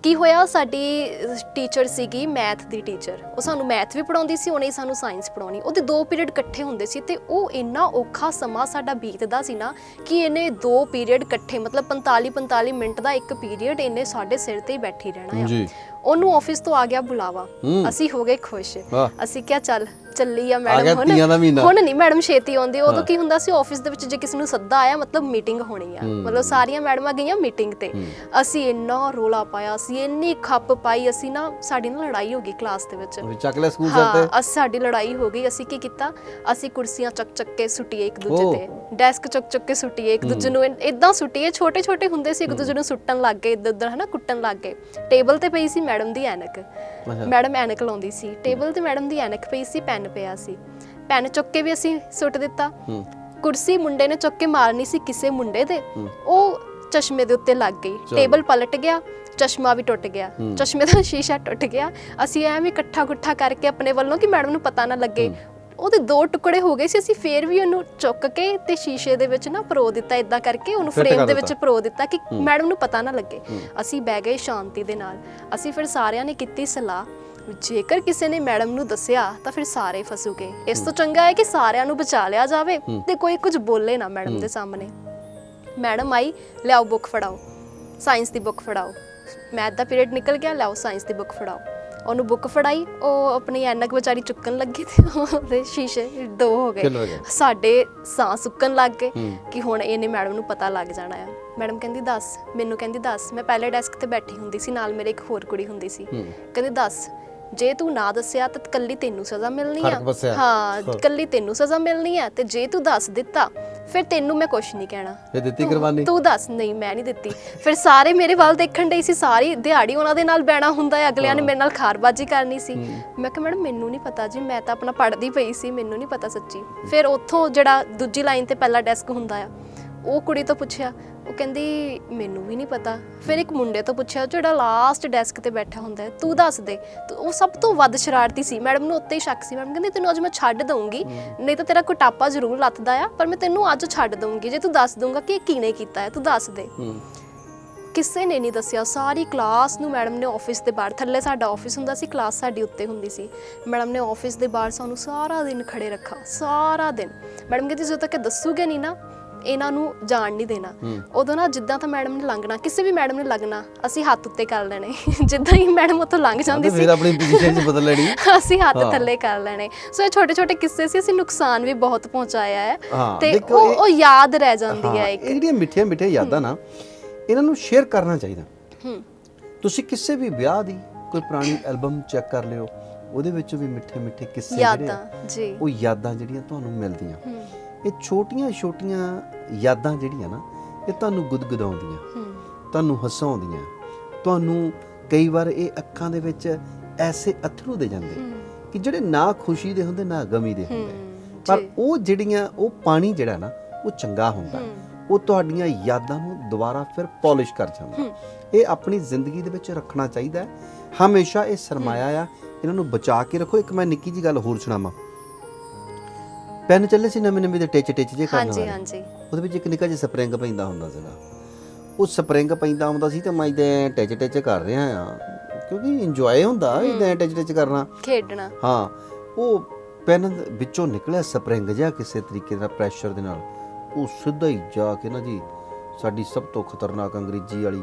ਕੀ ਹੋਇਆ ਸਾਡੀ ਟੀਚਰ ਸੀਗੀ ਮੈਥ ਦੀ ਟੀਚਰ ਉਹ ਸਾਨੂੰ ਮੈਥ ਵੀ ਪੜਾਉਂਦੀ ਸੀ ਉਹਨੇ ਹੀ ਸਾਨੂੰ ਸਾਇੰਸ ਪੜਾਉਣੀ ਉਹਦੇ ਦੋ ਪੀਰੀਅਡ ਇਕੱਠੇ ਹੁੰਦੇ ਸੀ ਤੇ ਉਹ ਇੰਨਾ ਔਖਾ ਸਮਾਂ ਸਾਡਾ ਬੀਤਦਾ ਸੀ ਨਾ ਕਿ ਇਹਨੇ ਦੋ ਪੀਰੀਅਡ ਇਕੱਠੇ ਮਤਲਬ 45 45 ਮਿੰਟ ਦਾ ਇੱਕ ਪੀਰੀਅਡ ਇਹਨੇ ਸਾਡੇ ਸਿਰ ਤੇ ਹੀ ਬੈਠੀ ਰਹਿਣਾ ਆ। ਜੀ। ਉਹਨੂੰ ਆਫਿਸ ਤੋਂ ਆ ਗਿਆ ਬੁਲਾਵਾ। ਅਸੀਂ ਹੋ ਗਏ ਖੁਸ਼। ਅਸੀਂ ਕਿਹਾ ਚੱਲ ਚੱਲੀ ਆ ਗਿਆ ਮੈਡਮ ਤੀਆਂ ਦਾ ਮਹੀਨਾ। ਹੁਣ ਨਹੀਂ ਮੈਡਮ ਛੇਤੀ ਆਉਂਦੀ। ਉਦੋਂ ਕੀ ਹੁੰਦਾ ਸੀ ਆਫਿਸ ਦੇ ਵਿੱਚ ਜੇ ਕਿਸੇ ਨੂੰ ਸੱਦਾ ਆਇਆ ਮਤਲਬ ਮੀਟਿੰਗ ਹੋਣੀ ਆ। ਮਤਲਬ ਸਾਰੀਆਂ ਮੈਡਮਾਂ ਗਈਆਂ ਮੀਟਿੰਗ ਤੇ। ਅਸੀਂ ਇੰਨਾ ਰੋਲਾ ਪਾਇਆ ਅਸੀਂ ਇੰਨੀ ਖੱਪ ਪਾਈ ਅਸੀਂ ਨਾ ਸਾਡੀ ਨਾ ਲੜਾਈ ਹੋ ਗਈ ਕਲਾਸ ਦੇ ਵਿੱਚ। ਵੀ ਚੱਕ ਲੈ ਸਕੂਲ ਸਿਰ ਤੇ ਹਾਂ ਅਸੀਂ ਸਾਡੀ ਲੜਾਈ ਹੋ ਗਈ। ਅਸੀਂ ਕੀ ਕੀਤਾ? ਅਸੀਂ ਕੁਰਸੀਆਂ ਚੱਕ ਚੱਕ ਕੇ ਸੁੱਟੀਏ ਇੱਕ ਦੂਜੇ ਓਹ। ਤੇ ਡੈਸਕ ਚੁੱਕ ਚੁੱਕ ਕੇ ਸੁੱਟੀਏ ਇੱਕ ਦੂਜੇ ਨੂੰ। ਇਦਾਂ ਸੁੱਟੀਏ ਛੋਟੇ ਛੋਟੇ ਹੁੰਦੇ ਸੀ ਇੱਕ ਦੂਜੇ ਨੂੰ ਸੁੱਟਣ ਲੱਗ ਗਏ ਇੱਧਰ ਉੱਧਰ ਹਨਾ ਕੁੱਟਣ ਲੱਗ ਗਏ। ਟੇਬਲ ਤੇ ਪਈ ਸੀ ਮੈਡਮ ਦੀ ਐਨਕ। ਮੈਡਮ ਐਨਕ ਲਾਉਂਦੀ ਸੀ। ਟੇਬਲ ਤੇ ਮੈਡਮ ਦੀ ਐਨਕ ਪਈ ਸੀ ਪੈਨ ਪਿਆ ਸੀ। ਪੈਨ ਚੁੱਕ ਕੇ ਵੀ ਅਸੀਂ ਸੁੱਟ ਦਿੱਤਾ। ਹੂੰ। ਕੁਰਸੀ ਮੁੰਡੇ ਨੇ ਚੁੱਕ ਕੇ ਮਾਰਨੀ ਸੀ ਕਿਸੇ ਮੁੰਡੇ ਦੇ। ਉਹ ਚਸ਼ਮੇ ਦੇ ਉੱਤੇ ਲੱਗ ਗਈ। ਟੇਬਲ ਪਲਟ ਗਿਆ ਚਸ਼ਮਾ ਵੀ ਟੁੱਟ ਗਿਆ। ਚਸ਼ਮੇ ਦਾ ਸ਼ੀਸ਼ਾ ਟੁੱਟ ਗਿਆ। ਅਸੀਂ ਐਵੇਂ ਇਕੱਠਾ ਗੁੱਠਾ ਕਰਕੇ ਆਪਣੇ ਵੱਲੋਂ ਕਿ ਮੈਡਮ ਨੂੰ ਪਤਾ ਨਾ ਲੱਗੇ। ਉਹਦੇ ਦੋ ਟੁਕੜੇ ਹੋ ਗਏ ਸੀ। ਅਸੀਂ ਫੇਰ ਵੀ ਉਹਨੂੰ ਚੁੱਕ ਕੇ ਤੇ ਸ਼ੀਸ਼ੇ ਦੇ ਵਿੱਚ ਨਾ ਪਰੋ ਦਿੱਤਾ ਇਦਾਂ ਕਰਕੇ ਉਹਨੂੰ Fit ਫਰੇਮ ਕਰ ਦੇ ਵਿੱਚ ਦਿੱਤਾ। ਪਰੋ ਦਿੱਤਾ ਕਿ ਮੈਡਮ ਨੂੰ ਪਤਾ ਨਾ ਲੱਗੇ। ਅਸੀਂ ਬਹਿ ਗਏ ਸ਼ਾਂਤੀ ਦੇ ਨਾਲ। ਅਸੀਂ ਫਿਰ ਸਾਰਿਆਂ ਨੇ ਕੀਤੀ ਸਲਾਹ। ਜੇਕਰ ਕਿਸੇ ਨੇ ਮੈਡਮ ਨੂੰ ਦੱਸਿਆ ਤਾਂ ਫਿਰ ਸਾਰੇ ਫਸੂਗੇ। ਇਸ ਤੋਂ ਚੰਗਾ ਹੈ ਕਿ ਸਾਰਿਆਂ ਨੂੰ ਬਚਾ ਲਿਆ ਜਾਵੇ ਤੇ ਕੋਈ ਕੁਝ ਬੋਲੇ ਨਾ ਮੈਡਮ ਦੇ ਸਾਹਮਣੇ। ਮੈਡਮ ਆਈ ਲਿਆਓ ਬੁੱਕ ਫੜਾਓ। ਸਾਇੰਸ ਦੀ ਬੁੱਕ ਫੜਾਓ। ਮੈਥ ਦਾ ਪੀਰੀਅਡ ਨਿਕਲ ਗਿਆ ਲਿਆਓ ਸਾਇੰਸ ਦੀ ਬੁੱਕ ਫੜਾਓ। ਉਹਨੂੰ ਬੁੱਕ ਫੜਾਈ ਉਹ ਆਪਣੀ ਐਨਕ ਵਿਚਾਰੀ ਚੁੱਕਣ ਲੱਗੀ ਤੇ ਉਹਦੇ ਸ਼ੀਸ਼ੇ ਦੋ ਹੋ ਗਏ। ਸਾਡੇ ਸਾਹ ਸੁੱਕਣ ਲੱਗ ਗਏ। ਕਿ ਹੁਣ ਇਹਨੇ ਮੈਡਮ ਨੂੰ ਪਤਾ ਲੱਗ ਜਾਣਾ ਆ। ਮੈਡਮ ਕਹਿੰਦੀ ਦੱਸ ਮੈਨੂੰ ਕਹਿੰਦੀ ਦੱਸ ਮੈਂ ਪਹਿਲੇ ਡੈਸਕ ਤੇ ਬੈਠੀ ਹੁੰਦੀ ਸੀ ਨਾਲ ਮੇਰੇ ਇੱਕ ਹੋਰ ਕੁੜੀ ਹੁੰਦੀ ਸੀ। ਕਹਿੰਦੀ ਦੱਸ ਜੇ ਤੂੰ ਨਾ ਦੱਸਿਆ ਤਾਂ ਕੱਲੀ ਤੈਨੂੰ ਸਜ਼ਾ ਮਿਲਣੀ ਫ਼ਰਕ ਆ ਵਸਿਆ। ਹਾਂ। ਕੱਲੀ ਤੈਨੂੰ ਸਜ਼ਾ ਮਿਲਣੀ ਆ ਤੇ ਜੇ ਤੂੰ ਦੱਸ ਦਿੱਤਾ ਫਿਰ ਤੈਨੂੰ ਮੈਂ ਕੁਝ ਨਹੀਂ ਕਹਿਣਾ। ਇਹ ਦਿੱਤੀ ਕੁਰਬਾਨੀ? ਤੂੰ ਦੱਸ ਨਹੀਂ ਮੈਂ ਨਹੀਂ ਦਿੱਤੀ। ਫਿਰ ਸਾਰੇ ਮੇਰੇ ਵੱਲ ਦੇਖਣ ਡਈ ਸੀ ਸਾਰੀ ਦਿਹਾੜੀ ਉਹਨਾਂ ਦੇ ਨਾਲ ਬੈਣਾ ਹੁੰਦਾ ਹੈ ਅਗਲਿਆਂ ਨੇ ਮੇਰੇ ਨਾਲ ਖਾਰਬਾਜੀ ਕਰਨੀ ਸੀ। ਮੈਂ ਕਿਹਾ ਮੈਡਮ ਮੈਨੂੰ ਨਹੀਂ ਪਤਾ ਜੀ ਮੈਂ ਤਾਂ ਆਪਣਾ ਪੜ੍ਹਦੀ ਪਈ ਸੀ ਮੈਨੂੰ ਨਹੀਂ ਪਤਾ ਸੱਚੀ। ਫਿਰ ਉੱਥੋਂ ਜਿਹੜਾ ਦੂਜੀ ਲਾਈਨ ਤੇ ਪਹਿਲਾ ਡੈਸਕ ਹੁੰਦਾ ਆ ਉਹ ਕੁੜੀ ਤੋਂ ਪੁੱਛਿਆ ਉਹ ਕਹਿੰਦੀ ਮੈਨੂੰ ਵੀ ਨਹੀਂ ਪਤਾ। ਫਿਰ ਇੱਕ ਮੁੰਡੇ ਤੋਂ ਪੁੱਛਿਆ ਜਿਹੜਾ ਲਾਸਟ ਡੈਸਕ ਤੇ ਬੈਠਾ ਹੁੰਦਾ ਹੈ ਤੂੰ ਦੱਸ ਦੇ। ਤੇ ਉਹ ਸਭ ਤੋਂ ਵੱਧ ਸ਼ਰਾਰਤੀ ਸੀ। ਮੈਡਮ ਨੂੰ ਉੱਤੇ ਹੀ ਸ਼ੱਕ ਸੀ। ਮੈਡਮ ਕਹਿੰਦੀ ਤੈਨੂੰ ਅੱਜ ਮੈਂ ਛੱਡ ਦਊਂਗੀ। ਨਹੀਂ ਤਾਂ ਤੇਰਾ ਕੁਟਾਪਾ ਜ਼ਰੂਰ ਲੱਥਦਾ ਆ ਪਰ ਮੈਂ ਤੈਨੂੰ ਅੱਜ ਛੱਡ ਦਊਂਗੀ। ਜੇ ਤੂੰ ਦੱਸ ਦਊਂਗਾ ਕਿ ਇਹ ਕਿਹਨੇ ਕੀਤਾ ਹੈ ਤੂੰ ਦੱਸ ਦੇ। ਹੂੰ। ਕਿਸੇ ਨੇ ਨਹੀਂ ਦੱਸਿਆ। ਸਾਰੀ ਕਲਾਸ ਨੂੰ ਮੈਡਮ ਨੇ ਆਫਿਸ ਦੇ ਬਾਹਰ ਥੱਲੇ ਸਾਡਾ ਆਫਿਸ ਹੁੰਦਾ ਸੀ ਕਲਾਸ ਸਾਡੀ ਉੱਤੇ ਹੁੰਦੀ ਸੀ। ਮੈਡਮ ਨੇ ਆਫਿਸ ਦੇ ਬਾਹਰ ਸਾਨੂੰ ਸਾਰਾ ਦਿਨ ਖੜੇ ਰੱਖਾ ਸਾਰਾ ਦਿਨ। ਮੈਡਮ ਕਹਿੰਦੀ ਜਦੋਂ ਤੱਕ ਇਹ ਦੱਸੂਗੇ ਨਹੀਂ ਨਾ ਇਹਨਾਂ ਨੂੰ ਜਾਣ ਨਹੀਂ ਦੇਣਾ। ਉਦੋਂ ਨਾ ਜਿੱਦਾਂ ਤਾਂ ਮੈਡਮ ਨੇ ਲੰਘਣਾ ਕਿਸੇ ਵੀ ਮੈਡਮ ਨੇ ਲੱਗਣਾ ਅਸੀਂ ਹੱਥ ਉੱਤੇ ਕਰ ਲੈਣੇ। ਜਿੱਦਾਂ ਹੀ ਮੈਡਮ ਉੱਥੋਂ ਲੰਘ ਜਾਂਦੀ ਸੀ ਫਿਰ ਆਪਣੀ ਪੋਜੀਸ਼ਨ 'ਚ ਬਦਲ ਲੈਣੀ। ਅਸੀਂ ਹੱਥ। ਥੱਲੇ ਕਰ ਲੈਣੇ। ਸੋ ਇਹ ਛੋਟੇ ਛੋਟੇ ਕਿੱਸੇ ਸੀ ਅਸੀਂ ਨੁਕਸਾਨ ਵੀ ਬਹੁਤ ਪਹੁੰਚਾਇਆ ਹੈ। ਤੇ ਉਹ ਉਹ ਯਾਦ ਰਹਿ ਜਾਂਦੀ ਹਾਂ, ਇੱਕ। ਜਿਹੜੀਆਂ ਮਿੱਠੀਆਂ ਮਿੱਠੀਆਂ ਯਾਦਾਂ ਨਾ ਇਹਨਾਂ ਨੂੰ ਸ਼ੇਅਰ ਕਰਨਾ ਚਾਹੀਦਾ। ਤੁਸੀਂ ਕਿਸੇ ਵੀ ਵਿਆਹ ਦੀ ਕੋਈ ਪੁਰਾਣੀ ਐਲਬਮ ਚੈੱਕ ਕਰ ਲਿਓ ਉਹਦੇ ਵਿੱਚ ਵੀ ਮਿੱਠੇ ਮਿੱਠੇ ਕਿੱਸੇ ਜਿਹੜੇ ਆ, ਯਾਦਾਂ ਜੀ। ਉਹ ਯਾਦਾਂ ਜਿਹੜੀਆਂ ਤੁਹਾਨੂੰ ਮਿਲਦੀਆਂ। ਹੂੰ। ਇਹ ਛੋਟੀਆਂ ਛੋਟੀਆਂ ਯਾਦਾਂ ਜਿਹੜੀਆਂ ਨਾ ਇਹ ਤੁਹਾਨੂੰ ਗੁਦਗੁਦਾਉਂਦੀਆਂ ਤੁਹਾਨੂੰ ਹਸਾਉਂਦੀਆਂ। ਤੁਹਾਨੂੰ ਕਈ ਵਾਰ ਇਹ ਅੱਖਾਂ ਦੇ ਵਿੱਚ ਐਸੇ ਅਥਰੂ ਦੇ ਜਾਂਦੇ ਕਿ ਜਿਹੜੇ ਨਾ ਖੁਸ਼ੀ ਦੇ ਹੁੰਦੇ ਨਾ ਗਮੀ ਦੇ ਹੁੰਦੇ। ਪਰ ਉਹ ਜਿਹੜੀਆਂ ਉਹ ਪਾਣੀ ਜਿਹੜਾ ਨਾ ਉਹ ਚੰਗਾ ਹੁੰਦਾ। ਉਹ ਤੁਹਾਡੀਆਂ ਯਾਦਾਂ ਨੂੰ ਦੁਬਾਰਾ ਫਿਰ ਪਾਲਿਸ਼ ਕਰ ਜਾਂਦਾ। ਇਹ ਆਪਣੀ ਜ਼ਿੰਦਗੀ ਦੇ ਵਿੱਚ ਰੱਖਣਾ ਚਾਹੀਦਾ ਹੈ। ਹਮੇਸ਼ਾ ਇਹ ਸਰਮਾਇਆ ਆ। ਇਹਨਾਂ ਨੂੰ ਬਚਾ ਕੇ ਰੱਖੋ। ਇੱਕ ਮੈਂ ਨਿੱਕੀ ਜੀ ਗੱਲ ਹੋਰ ਸੁਣਾਵਾਂ। ਪੈਨ ਚੱਲੇ ਸੀ ਨਵੇਂ ਨਵੇਂ ਦੇ ਟਿਚ ਟਿਚ ਜੇ ਕਰਨ ਹਾਂਜੀ ਵਾਲੇ। ਹਾਂਜੀ। ਉਹਦੇ ਵਿੱਚ ਇੱਕ ਨਿੱਕਾ ਜਿਹਾ ਸਪਰਿੰਗ ਪੈਂਦਾ ਹੁੰਦਾ ਸੀਗਾ। ਉਹ ਸਪਰਿੰਗ ਪੈਂਦਾ ਹੁੰਦਾ ਸੀ ਤੇ ਮੈਂ ਇਦਾਂ ਟਿਚ ਟਿਚ ਕਰ ਰਿਹਾ ਆ। ਕਿਉਂਕਿ ਇੰਜੋਏ ਹੁੰਦਾ ਇਦਾਂ ਟਿਚ ਟਿਚ ਕਰਨਾ। ਖੇਡਣਾ। ਹਾਂ ਉਹ ਪੈਨ ਵਿੱਚੋਂ ਨਿਕਲਿਆ ਸਪਰਿੰਗ ਜਿਹਾ ਕਿਸੇ ਤਰੀਕੇ ਦਾ ਪ੍ਰੈਸ਼ਰ ਦੇ ਨਾਲ। ਉਹ ਸਿੱਧਾ ਹੀ ਜਾ ਕੇ ਨਾ ਜੀ ਸਾਡੀ ਸਭ ਤੋਂ ਖਤਰਨਾਕ ਅੰਗਰੇਜ਼ੀ ਵਾਲੀ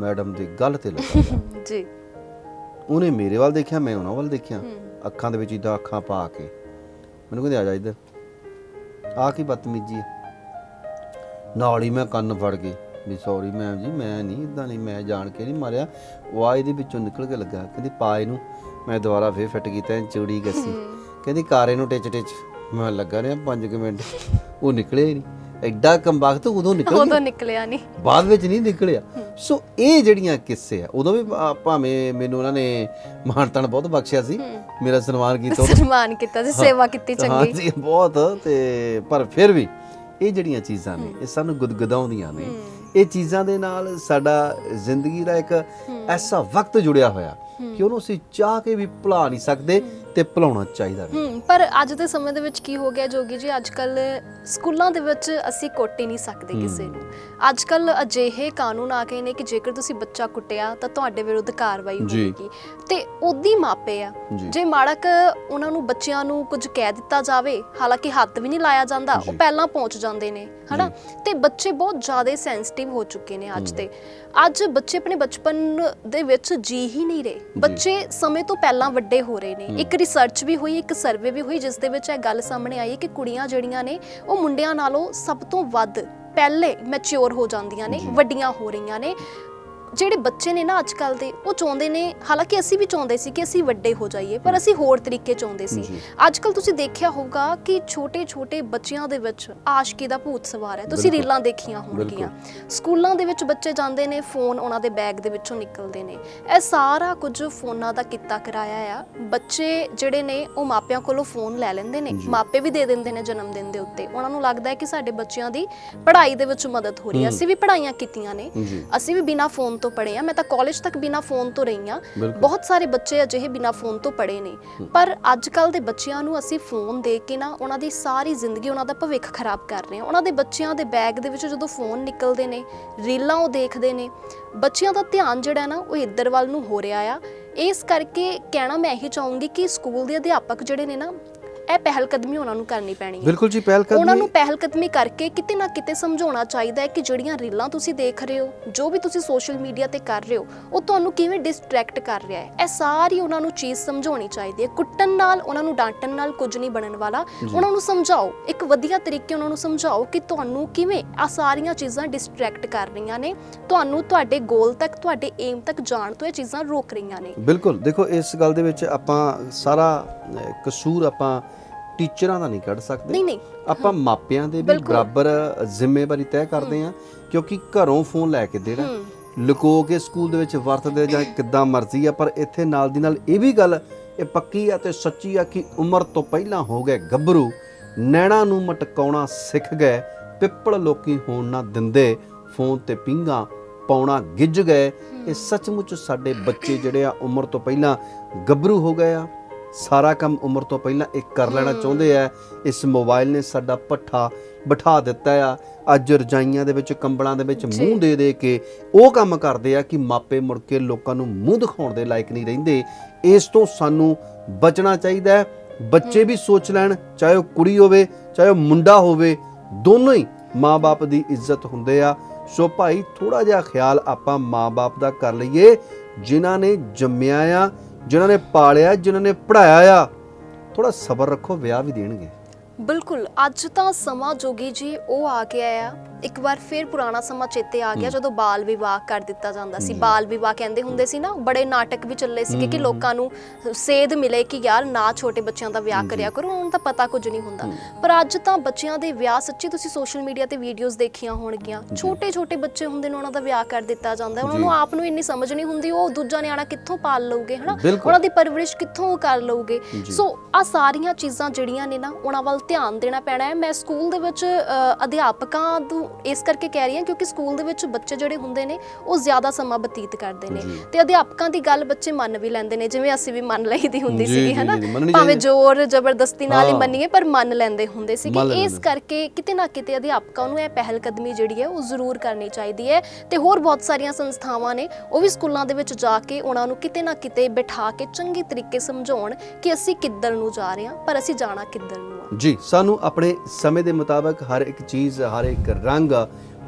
ਮੈਡਮ ਦੇ ਗੱਲ ਤੇ ਲੱਗਾ ਗਿਆ। ਜੀ। ਉਹਨੇ ਮੇਰੇ ਵੱਲ ਦੇਖਿਆ ਮੈਂ ਉਹਨਾਂ ਵੱਲ ਦੇਖਿਆ। ਅੱਖਾਂ ਦੇ ਵਿੱਚ ਇਦਾਂ ਅੱਖਾਂ ਪਾ ਕੇ। ਮੈਨੂੰ ਕਹਿੰਦੇ ਆ ਜਾ ਇੱਧਰ। ਆ ਕੀ ਬਦਤਮੀਜੀ ਹੈ? ਨਾਲ ਹੀ ਮੈਂ ਕੰਨ ਫੜ ਕੇ ਵੀ ਸੌਰੀ ਮੈਮ ਜੀ ਮੈਂ ਨਹੀਂ ਇਦਾਂ ਨਹੀਂ ਮੈਂ ਜਾਣ ਕੇ ਨਹੀਂ ਮਾਰਿਆ। ਉਹ ਆ ਇਹਦੇ ਵਿੱਚੋਂ ਨਿਕਲ ਕੇ ਲੱਗਾ। ਕਹਿੰਦੀ ਪਾ ਇਹਨੂੰ। ਮੈਂ ਦੁਬਾਰਾ ਫੇਰ ਫਿੱਟ ਕੀਤਾ ਚੂੜੀ ਕੱਸੀ ਕਹਿੰਦੀ ਕਾਰ ਇਹਨੂੰ ਟਿਚ ਟਿਚ। ਮੈਂ ਲੱਗਾ ਰਿਹਾ 5 ਮਿੰਟ। ਉਹ ਨਿਕਲਿਆ ਹੀ ਨਹੀਂ। ਐਡਾ ਕੰਬਾਖਤ ਉਦੋਂ ਨਿਕਲ ਉਦੋਂ ਨਿਕਲਿਆ ਨਹੀਂ। ਬਾਅਦ ਵਿੱਚ ਨਹੀਂ ਨਿਕਲਿਆ। ਸੋ ਇਹ ਜਿਹੜੀਆਂ ਕਿੱਸੇ ਆ ਉਦੋਂ ਵੀ ਭਾਵੇਂ ਮੈਨੂੰ ਉਹਨਾਂ ਨੇ ਮਾਨਤਾਨ ਬਹੁਤ ਬਖਸ਼ਿਆ ਸੀ ਮੇਰਾ ਸਨਮਾਨ ਕੀਤਾ ਉਦੋਂ। ਸਨਮਾਨ ਕੀਤਾ ਸੀ ਸੇਵਾ ਕੀਤੀ ਚੰਗੀ। ਹਾਂਜੀ ਬਹੁਤ ਤੇ ਪਰ ਫਿਰ ਵੀ ਇਹ ਜਿਹੜੀਆਂ ਚੀਜ਼ਾਂ ਨੇ ਇਹ ਸਾਨੂੰ ਗੁਦਗੁਦਾਉਂਦੀਆਂ ਨੇ। ਇਹ ਚੀਜ਼ਾਂ ਦੇ ਨਾਲ ਸਾਡਾ ਜ਼ਿੰਦਗੀ ਦਾ ਇੱਕ ਐਸਾ ਵਕਤ ਜੁੜਿਆ ਹੋਇਆ ਕਿ ਉਹਨੂੰ ਅਸੀਂ ਚਾਹ ਕੇ ਵੀ ਭੁਲਾ ਨਹੀਂ ਸਕਦੇ। ਤੇ ਭੁਲਾਉਣਾ ਚਾਹੀਦਾ ਵੀ ਹੂੰ ਪਰ ਅੱਜ ਦੇ ਸਮੇਂ ਦੇ ਵਿੱਚ ਕੀ ਹੋ ਗਿਆ ਜੋਗੀ ਜੀ? ਅੱਜ ਕੱਲ ਸਕੂਲਾਂ ਦੇ ਵਿੱਚ ਅਸੀਂ ਕੁੱਟ ਹੀ ਨਹੀਂ ਸਕਦੇ ਕਿਸੇ ਨੂੰ। ਅੱਜ ਕੱਲ ਅਜਿਹੇ ਕਾਨੂੰਨ ਆ ਗਏ ਨੇ ਕਿ ਜੇਕਰ ਤੁਸੀਂ ਬੱਚਾ ਕੁੱਟਿਆ ਤਾਂ ਤੁਹਾਡੇ ਵਿਰੁੱਧ ਕਾਰਵਾਈ ਜੀ। ਹੋਵੇਗੀ। ਤੇ ਉਦੀ ਮਾਪੇ ਆ ਜੀ। ਜੇ ਮਾੜਕ ਉਹਨਾਂ ਨੂੰ ਬੱਚਿਆਂ ਨੂੰ ਕੁਝ ਕਹਿ ਦਿੱਤਾ ਜਾਵੇ ਹਾਲਾਂਕਿ ਹੱਥ ਵੀ ਨਹੀਂ ਲਾਇਆ ਜਾਂਦਾ ਉਹ ਜੀ। ਪਹਿਲਾਂ ਪਹੁੰਚ ਜਾਂਦੇ ਨੇ ਹਨਾ? ਤੇ ਬੱਚੇ ਬਹੁਤ ਜ਼ਿਆਦਾ ਸੈਂਸਿਟਿਵ ਹੋ ਚੁੱਕੇ ਨੇ ਅੱਜ ਤੇ ਅੱਜ ਬੱਚੇ ਆਪਣੇ ਬਚਪਨ ਦੇ ਵਿੱਚ ਜੀ ਹੀ ਨਹੀਂ ਰਹੇ। ਬੱਚੇ ਸਮੇਂ ਤੋਂ ਪਹਿਲਾਂ ਵੱਡੇ ਹੋ ਰਹੇ ਨੇ। ਇੱਕ ਰਿਸਰਚ ਵੀ ਹੋਈ ਇੱਕ ਸਰਵੇ ਵੀ ਹੋਈ ਜਿਸ ਦੇ ਵਿੱਚ ਇਹ ਗੱਲ ਸਾਹਮਣੇ ਆਈ ਕਿ ਕੁੜੀਆਂ ਜਿਹੜੀਆਂ ਨੇ ਉਹ ਮੁੰਡਿਆਂ ਨਾਲੋਂ ਸਭ ਤੋਂ ਵੱਧ ਪਹਿਲੇ ਮੈਚੁਰ ਹੋ ਜਾਂਦੀਆਂ ਨੇ ਵੱਡੀਆਂ ਹੋ ਰਹੀਆਂ ਨੇ। ਜਿਹੜੇ ਬੱਚੇ ਨੇ ਨਾ ਅੱਜ ਕੱਲ ਦੇ ਉਹ ਚਾਹੁੰਦੇ ਨੇ ਹਾਲਾਂਕਿ ਅਸੀਂ ਵੀ ਚਾਹੁੰਦੇ ਸੀ ਕਿ ਅਸੀਂ ਵੱਡੇ ਹੋ ਜਾਈਏ ਪਰ ਅਸੀਂ ਹੋਰ ਤਰੀਕੇ ਚਾਹੁੰਦੇ ਸੀ। ਅੱਜ ਕੱਲ ਤੁਸੀਂ ਦੇਖਿਆ ਹੋਊਗਾ ਕਿ ਛੋਟੇ ਛੋਟੇ ਬੱਚਿਆਂ ਦੇ ਵਿੱਚ ਆਸ਼ਕੀ ਦਾ ਭੂਤ ਸਵਾਰ ਹੈ। ਤੁਸੀਂ। ਰੀਲਾਂ ਦੇਖੀਆਂ ਹੋਣਗੀਆਂ। ਸਕੂਲਾਂ ਦੇ ਵਿੱਚ ਬੱਚੇ ਜਾਂਦੇ ਨੇ ਫੋਨ ਉਹਨਾਂ ਦੇ ਬੈਗ ਦੇ ਵਿੱਚੋਂ ਨਿਕਲਦੇ ਨੇ। ਇਹ ਸਾਰਾ ਕੁਝ ਫੋਨਾਂ ਦਾ ਕੀਤਾ ਕਰਾਇਆ ਆ। ਬੱਚੇ ਜਿਹੜੇ ਨੇ ਉਹ ਮਾਪਿਆਂ ਕੋਲੋਂ ਫੋਨ ਲੈ ਲੈਂਦੇ ਨੇ। ਮਾਪੇ ਵੀ ਦੇ ਦਿੰਦੇ ਨੇ ਜਨਮ ਦਿਨ ਦੇ ਉੱਤੇ। ਉਹਨਾਂ ਨੂੰ ਲੱਗਦਾ ਹੈ ਕਿ ਸਾਡੇ ਬੱਚਿਆਂ ਦੀ ਪੜ੍ਹਾਈ ਦੇ ਵਿੱਚ ਮਦਦ ਹੋ ਰਹੀ ਹੈ। ਅਸੀਂ ਵੀ ਪੜ੍ਹਾਈਆਂ ਕੀਤੀਆਂ ਨੇ। ਅਸੀਂ ਵੀ ਬਿਨਾ ਫੋਨ ਤੋਂ ਪੜ੍ਹੇ ਆ। ਮੈਂ ਤਾਂ ਕਾਲਜ ਤੱਕ ਬਿਨਾ ਫੋਨ ਤੋਂ ਰਹੀ ਆ। ਬਹੁਤ ਸਾਰੇ ਬੱਚੇ ਅਜਿਹੇ ਬਿਨਾ ਫੋਨ ਤੋਂ ਪੜ੍ਹੇ ਨੇ। ਪਰ ਅੱਜ ਕੱਲ ਦੇ ਬੱਚਿਆਂ ਨੂੰ ਅਸੀਂ ਫੋਨ ਦੇ ਕੇ ਨਾ ਉਹਨਾਂ ਦੀ ਸਾਰੀ ਜ਼ਿੰਦਗੀ ਉਹਨਾਂ ਦਾ ਭਵਿੱਖ ਖਰਾਬ ਕਰ ਰਹੇ ਹਾਂ। ਉਹਨਾਂ ਦੇ ਬੱਚਿਆਂ ਦੇ ਬੈਗ ਦੇ ਵਿੱਚ ਜਦੋਂ ਫੋਨ ਨਿਕਲਦੇ ਨੇ ਰੀਲਾਂ ਉਹ ਦੇਖਦੇ ਨੇ ਬੱਚਿਆਂ ਦਾ ਧਿਆਨ ਜਿਹੜਾ ਨਾ ਉਹ ਇੱਧਰ ਵੱਲ ਨੂੰ ਹੋ ਰਿਹਾ ਆ। ਇਸ ਕਰਕੇ ਕਹਿਣਾ ਮੈਂ ਇਹੀ ਚਾਹੂੰਗੀ ਕਿ ਸਕੂਲ ਦੇ ਅਧਿਆਪਕ ਜਿਹੜੇ ਨੇ ਨਾ ਇਹ ਪਹਿਲ ਕਦਮੀ ਉਹਨਾਂ ਨੂੰ ਕਰਨੀ ਪੈਣੀ ਹੈ। ਬਿਲਕੁਲ ਜੀ ਪਹਿਲ ਉਹਨਾਂ ਕਦਮੀ ਨੂੰ ਪਹਿਲ ਕਦਮੀ ਕਰਕੇ ਕਿਤੇ ਨਾ ਕਿਤੇ ਸਮਝਾਉਣਾ ਚਾਹੀਦਾ ਹੈ ਕਿ ਜਿਹੜੀਆਂ ਰੀਲਾਂ ਤੁਸੀਂ ਦੇਖ ਰਹੇ ਹੋ ਜੋ ਵੀ ਤੁਸੀਂ ਸੋਸ਼ਲ ਮੀਡੀਆ ਤੇ ਕਰ ਰਹੇ ਹੋ ਉਹ ਤੁਹਾਨੂੰ ਕਿਵੇਂ ਡਿਸਟਰੈਕਟ ਕਰ ਰਿਹਾ ਹੈ। ਇਹ ਸਾਰੀ ਉਹਨਾਂ ਨੂੰ ਚੀਜ਼ ਸਮਝਾਉਣੀ ਚਾਹੀਦੀ ਹੈ। ਕੁੱਟਣ ਨਾਲ ਉਹਨਾਂ ਨੂੰ ਡਾਂਟਣ ਨਾਲ ਕੁਝ ਨਹੀਂ ਬਣਨ ਵਾਲਾ। ਉਹਨਾਂ ਨੂੰ ਸਮਝਾਓ। ਇੱਕ ਵਧੀਆ ਤਰੀਕੇ ਉਹਨਾਂ ਨੂੰ ਸਮਝਾਓ ਕਿ ਤੁਹਾਨੂੰ ਕਿਵੇਂ ਆ ਸਾਰੀਆਂ ਚੀਜ਼ਾਂ ਡਿਸਟਰੈਕਟ ਕਰ ਰਹੀਆਂ ਨੇ। ਤੁਹਾਨੂੰ ਤੁਹਾਡੇ ਗੋਲ ਤੱਕ ਤੁਹਾਡੇ ਏਮ ਤੱਕ ਜਾਣ ਤੋਂ ਇਹ ਚੀਜ਼ਾਂ ਰੋਕ ਰਹੀਆਂ ਨੇ। ਬਿਲਕੁਲ। ਦੇਖੋ ਇਸ ਗੱਲ ਦੇ ਵਿੱਚ ਆਪਾਂ ਸਾਰਾ ਕਸੂਰ ਆਪਾਂ ਟੀਚਰਾਂ ਦਾ ਨਹੀਂ ਕੱਢ ਸਕਦੇ। ਨਹੀਂ ਨਹੀਂ। ਆਪਾਂ ਮਾਪਿਆਂ ਦੇ ਵੀ। ਬਰਾਬਰ ਜ਼ਿੰਮੇਵਾਰੀ ਤੈਅ ਕਰਦੇ ਆ ਕਿਉਂਕਿ ਘਰੋਂ ਫੋਨ ਲੈ ਕੇ ਦੇਣਾ ਲੁਕੋ ਕੇ ਸਕੂਲ ਦੇ ਵਿੱਚ ਵਰਤਦੇ ਜਾਂ ਕਿੱਦਾਂ ਮਰਜ਼ੀ ਆ ਪਰ ਇੱਥੇ ਨਾਲ ਦੀ ਨਾਲ ਇਹ ਵੀ ਗੱਲ ਇਹ ਪੱਕੀ ਆ ਤੇ ਸੱਚੀ ਆ ਕਿ ਉਮਰ ਤੋਂ ਪਹਿਲਾਂ ਹੋ ਗਏ ਗੱਭਰੂ ਨੈਣਾ ਨੂੰ ਮਟਕਾਉਣਾ ਸਿੱਖ ਗਏ ਪਿੱਪਲ ਲੋਕੀ ਹੋਣ ਨਾ ਦਿੰਦੇ ਫੋਨ ਤੇ ਪਿੰਗਾ ਪਾਉਣਾ ਗਿੱਜ ਗਏ। ਇਹ ਸੱਚਮੁੱਚ ਸਾਡੇ ਬੱਚੇ ਜਿਹੜੇ ਆ ਉਮਰ ਤੋਂ ਪਹਿਲਾਂ ਗੱਭਰੂ ਹੋ ਗਏ ਆ। ਸਾਰਾ ਕੰਮ ਉਮਰ ਤੋਂ ਪਹਿਲਾਂ ਇਹ ਕਰ ਲੈਣਾ ਚਾਹੁੰਦੇ ਆ। ਇਸ ਮੋਬਾਈਲ ਨੇ ਸਾਡਾ ਪੱਠਾ ਬਿਠਾ ਦਿੱਤਾ ਆ। ਅੱਜ ਰਜਾਈਆਂ ਦੇ ਵਿੱਚ ਕੰਬਲਾਂ ਦੇ ਵਿੱਚ। ਮੂੰਹ ਦੇ ਦੇ ਕੇ ਉਹ ਕੰਮ ਕਰਦੇ ਆ ਕਿ ਮਾਪੇ ਮੁੜ ਕੇ ਲੋਕਾਂ ਨੂੰ ਮੂੰਹ ਦਿਖਾਉਣ ਦੇ ਲਾਇਕ ਨਹੀਂ ਰਹਿੰਦੇ। ਇਸ ਤੋਂ ਸਾਨੂੰ ਬਚਣਾ ਚਾਹੀਦਾ ਹੈ। ਬੱਚੇ ਵੀ ਸੋਚ ਲੈਣ ਚਾਹੇ ਉਹ ਕੁੜੀ ਹੋਵੇ ਚਾਹੇ ਉਹ ਮੁੰਡਾ ਹੋਵੇ ਦੋਨੋਂ ਹੀ ਮਾਪੇ ਦੀ ਇੱਜ਼ਤ ਹੁੰਦੇ ਆ। ਸੋ ਭਾਈ ਥੋੜਾ ਜਿਹਾ ਖਿਆਲ ਆਪਾਂ ਮਾਪੇ ਦਾ ਕਰ ਲਈਏ ਜਿਨ੍ਹਾਂ ਨੇ ਜੰਮਿਆ ਆ। ਜਿਨ੍ਹਾਂ ਨੇ ਪਾਲਿਆ ਜਿਨ੍ਹਾਂ ਨੇ ਪੜਾਇਆ ਆ ਥੋੜਾ ਸਬਰ ਰੱਖੋ ਵਿਆਹ ਵੀ ਦੇਣਗੇ। ਬਿਲਕੁਲ ਅੱਜ ਤਾਂ ਸਮਾਂ ਜੋਗੀ ਜੀ ਉਹ ਆ ਗਿਆ ਆ ਇੱਕ ਵਾਰ ਫਿਰ ਪੁਰਾਣਾ ਸਮਾਂ ਚੇਤੇ ਆ ਗਿਆ ਜਦੋਂ ਬਾਲ ਵਿਵਾਹ ਕਰ ਦਿੱਤਾ ਜਾਂਦਾ ਸੀ। ਬਾਲ ਵਿਵਾਹ ਕਹਿੰਦੇ ਹੁੰਦੇ ਸੀ ਨਾ ਬੜੇ ਨਾਟਕ ਵੀ ਚੱਲੇ ਸੀਗੇ ਕਿ ਲੋਕਾਂ ਨੂੰ ਸੇਧ ਮਿਲੇ ਕਿ ਯਾਰ ਨਾ ਛੋਟੇ ਬੱਚਿਆਂ ਦਾ ਵਿਆਹ ਕਰਿਆ ਕਰੋ ਉਹਨਾਂ ਨੂੰ ਤਾਂ ਪਤਾ ਕੁਝ ਨਹੀਂ ਹੁੰਦਾ। ਪਰ ਅੱਜ ਤਾਂ ਬੱਚਿਆਂ ਦੇ ਵਿਆਹ ਸੱਚੀ ਤੁਸੀਂ ਸੋਸ਼ਲ ਮੀਡੀਆ ਤੇ ਵੀਡੀਓਜ਼ ਦੇਖੀਆਂ ਹੋਣਗੀਆਂ। ਛੋਟੇ ਛੋਟੇ ਬੱਚੇ ਹੁੰਦੇ ਨੇ ਉਹਨਾਂ ਦਾ ਵਿਆਹ ਕਰ ਦਿੱਤਾ ਜਾਂਦਾ। ਉਹਨਾਂ ਨੂੰ ਆਪ ਨੂੰ ਇੰਨੀ ਸਮਝ ਨਹੀਂ ਹੁੰਦੀ ਉਹ ਦੂਜਾ ਨਿਆਣਾ ਕਿੱਥੋਂ ਪਾਲ ਲਊਗੇ ਹਨਾ। ਉਹਨਾਂ ਦੀ ਪਰਵਰਿਸ਼ ਕਿੱਥੋਂ ਕਰ ਲਊਗੇ। ਸੋ ਆ ਸਾਰੀਆਂ ਚੀਜ਼ਾਂ ਜਿਹੜੀਆਂ ਨੇ ਨਾ ਉਹਨਾਂ ਵੱਲ ਧਿਆਨ ਦੇਣਾ ਪੈਣਾ ਹੈ। ਮੈਂ ਸਕੂਲ ਦੇ ਵਿੱਚ ਅਧਿਆਪਕਾਂ ਨੂੰ ਇਸ ਕਰਕੇ ਕਹਿ ਰਹੀ ਹਾਂ ਕਿਉਂਕਿ ਸਕੂਲ ਦੇ ਵਿੱਚ ਬੱਚੇ ਜਿਹੜੇ ਹੁੰਦੇ ਨੇ ਉਹ ਜ਼ਿਆਦਾ ਸਮਾਂ ਬਤੀਤ ਕਰਦੇ ਨੇ। ਤੇ ਅਧਿਆਪਕਾਂ ਦੀ ਗੱਲ ਬੱਚੇ ਮੰਨ ਵੀ ਲੈਂਦੇ ਨੇ ਜਿਵੇਂ ਅਸੀਂ ਵੀ ਮੰਨ ਲਈਦੀ ਹੁੰਦੀ ਸੀਗੀ ਹਨਾ? ਭਾਵੇਂ ਜ਼ੋਰ ਜ਼ਬਰਦਸਤੀ ਨਾਲ ਹੀ। ਮੰਨੀਏ ਪਰ ਮੰਨ ਲੈਂਦੇ ਹੁੰਦੇ ਸੀਗੇ। ਇਸ। ਕਰਕੇ ਕਿਤੇ ਨਾ ਕਿਤੇ ਅਧਿਆਪਕਾਂ ਨੂੰ ਇਹ ਪਹਿਲ ਕਦਮੀ ਜਿਹੜੀ ਹੈ ਉਹ ਜ਼ਰੂਰ ਕਰਨੀ ਚਾਹੀਦੀ ਹੈ। ਤੇ ਹੋਰ ਬਹੁਤ ਸਾਰੀਆਂ ਸੰਸਥਾਵਾਂ ਨੇ ਉਹ ਵੀ ਸਕੂਲਾਂ ਦੇ ਵਿੱਚ ਜਾ ਕੇ ਉਹਨਾਂ ਨੂੰ ਕਿਤੇ ਨਾ ਕਿਤੇ ਬਿਠਾ ਕੇ ਚੰਗੇ ਤਰੀਕੇ ਸਮਝਾਉਣ ਕਿ ਅਸੀਂ ਕਿੱਧਰ ਨੂੰ ਜਾ ਰਹੇ ਹਾਂ ਪਰ ਅਸੀਂ ਜਾਣਾ ਕਿੱਧਰ ਨੂੰ ਆ। ਜੀ। ਸਾਨੂੰ ਆਪਣੇ ਸਮੇਂ ਦੇ ਮੁਤਾਬਕ ਹਰ ਇੱਕ ਚੀਜ਼, ਹਰ ਇੱਕ ਰੰਗ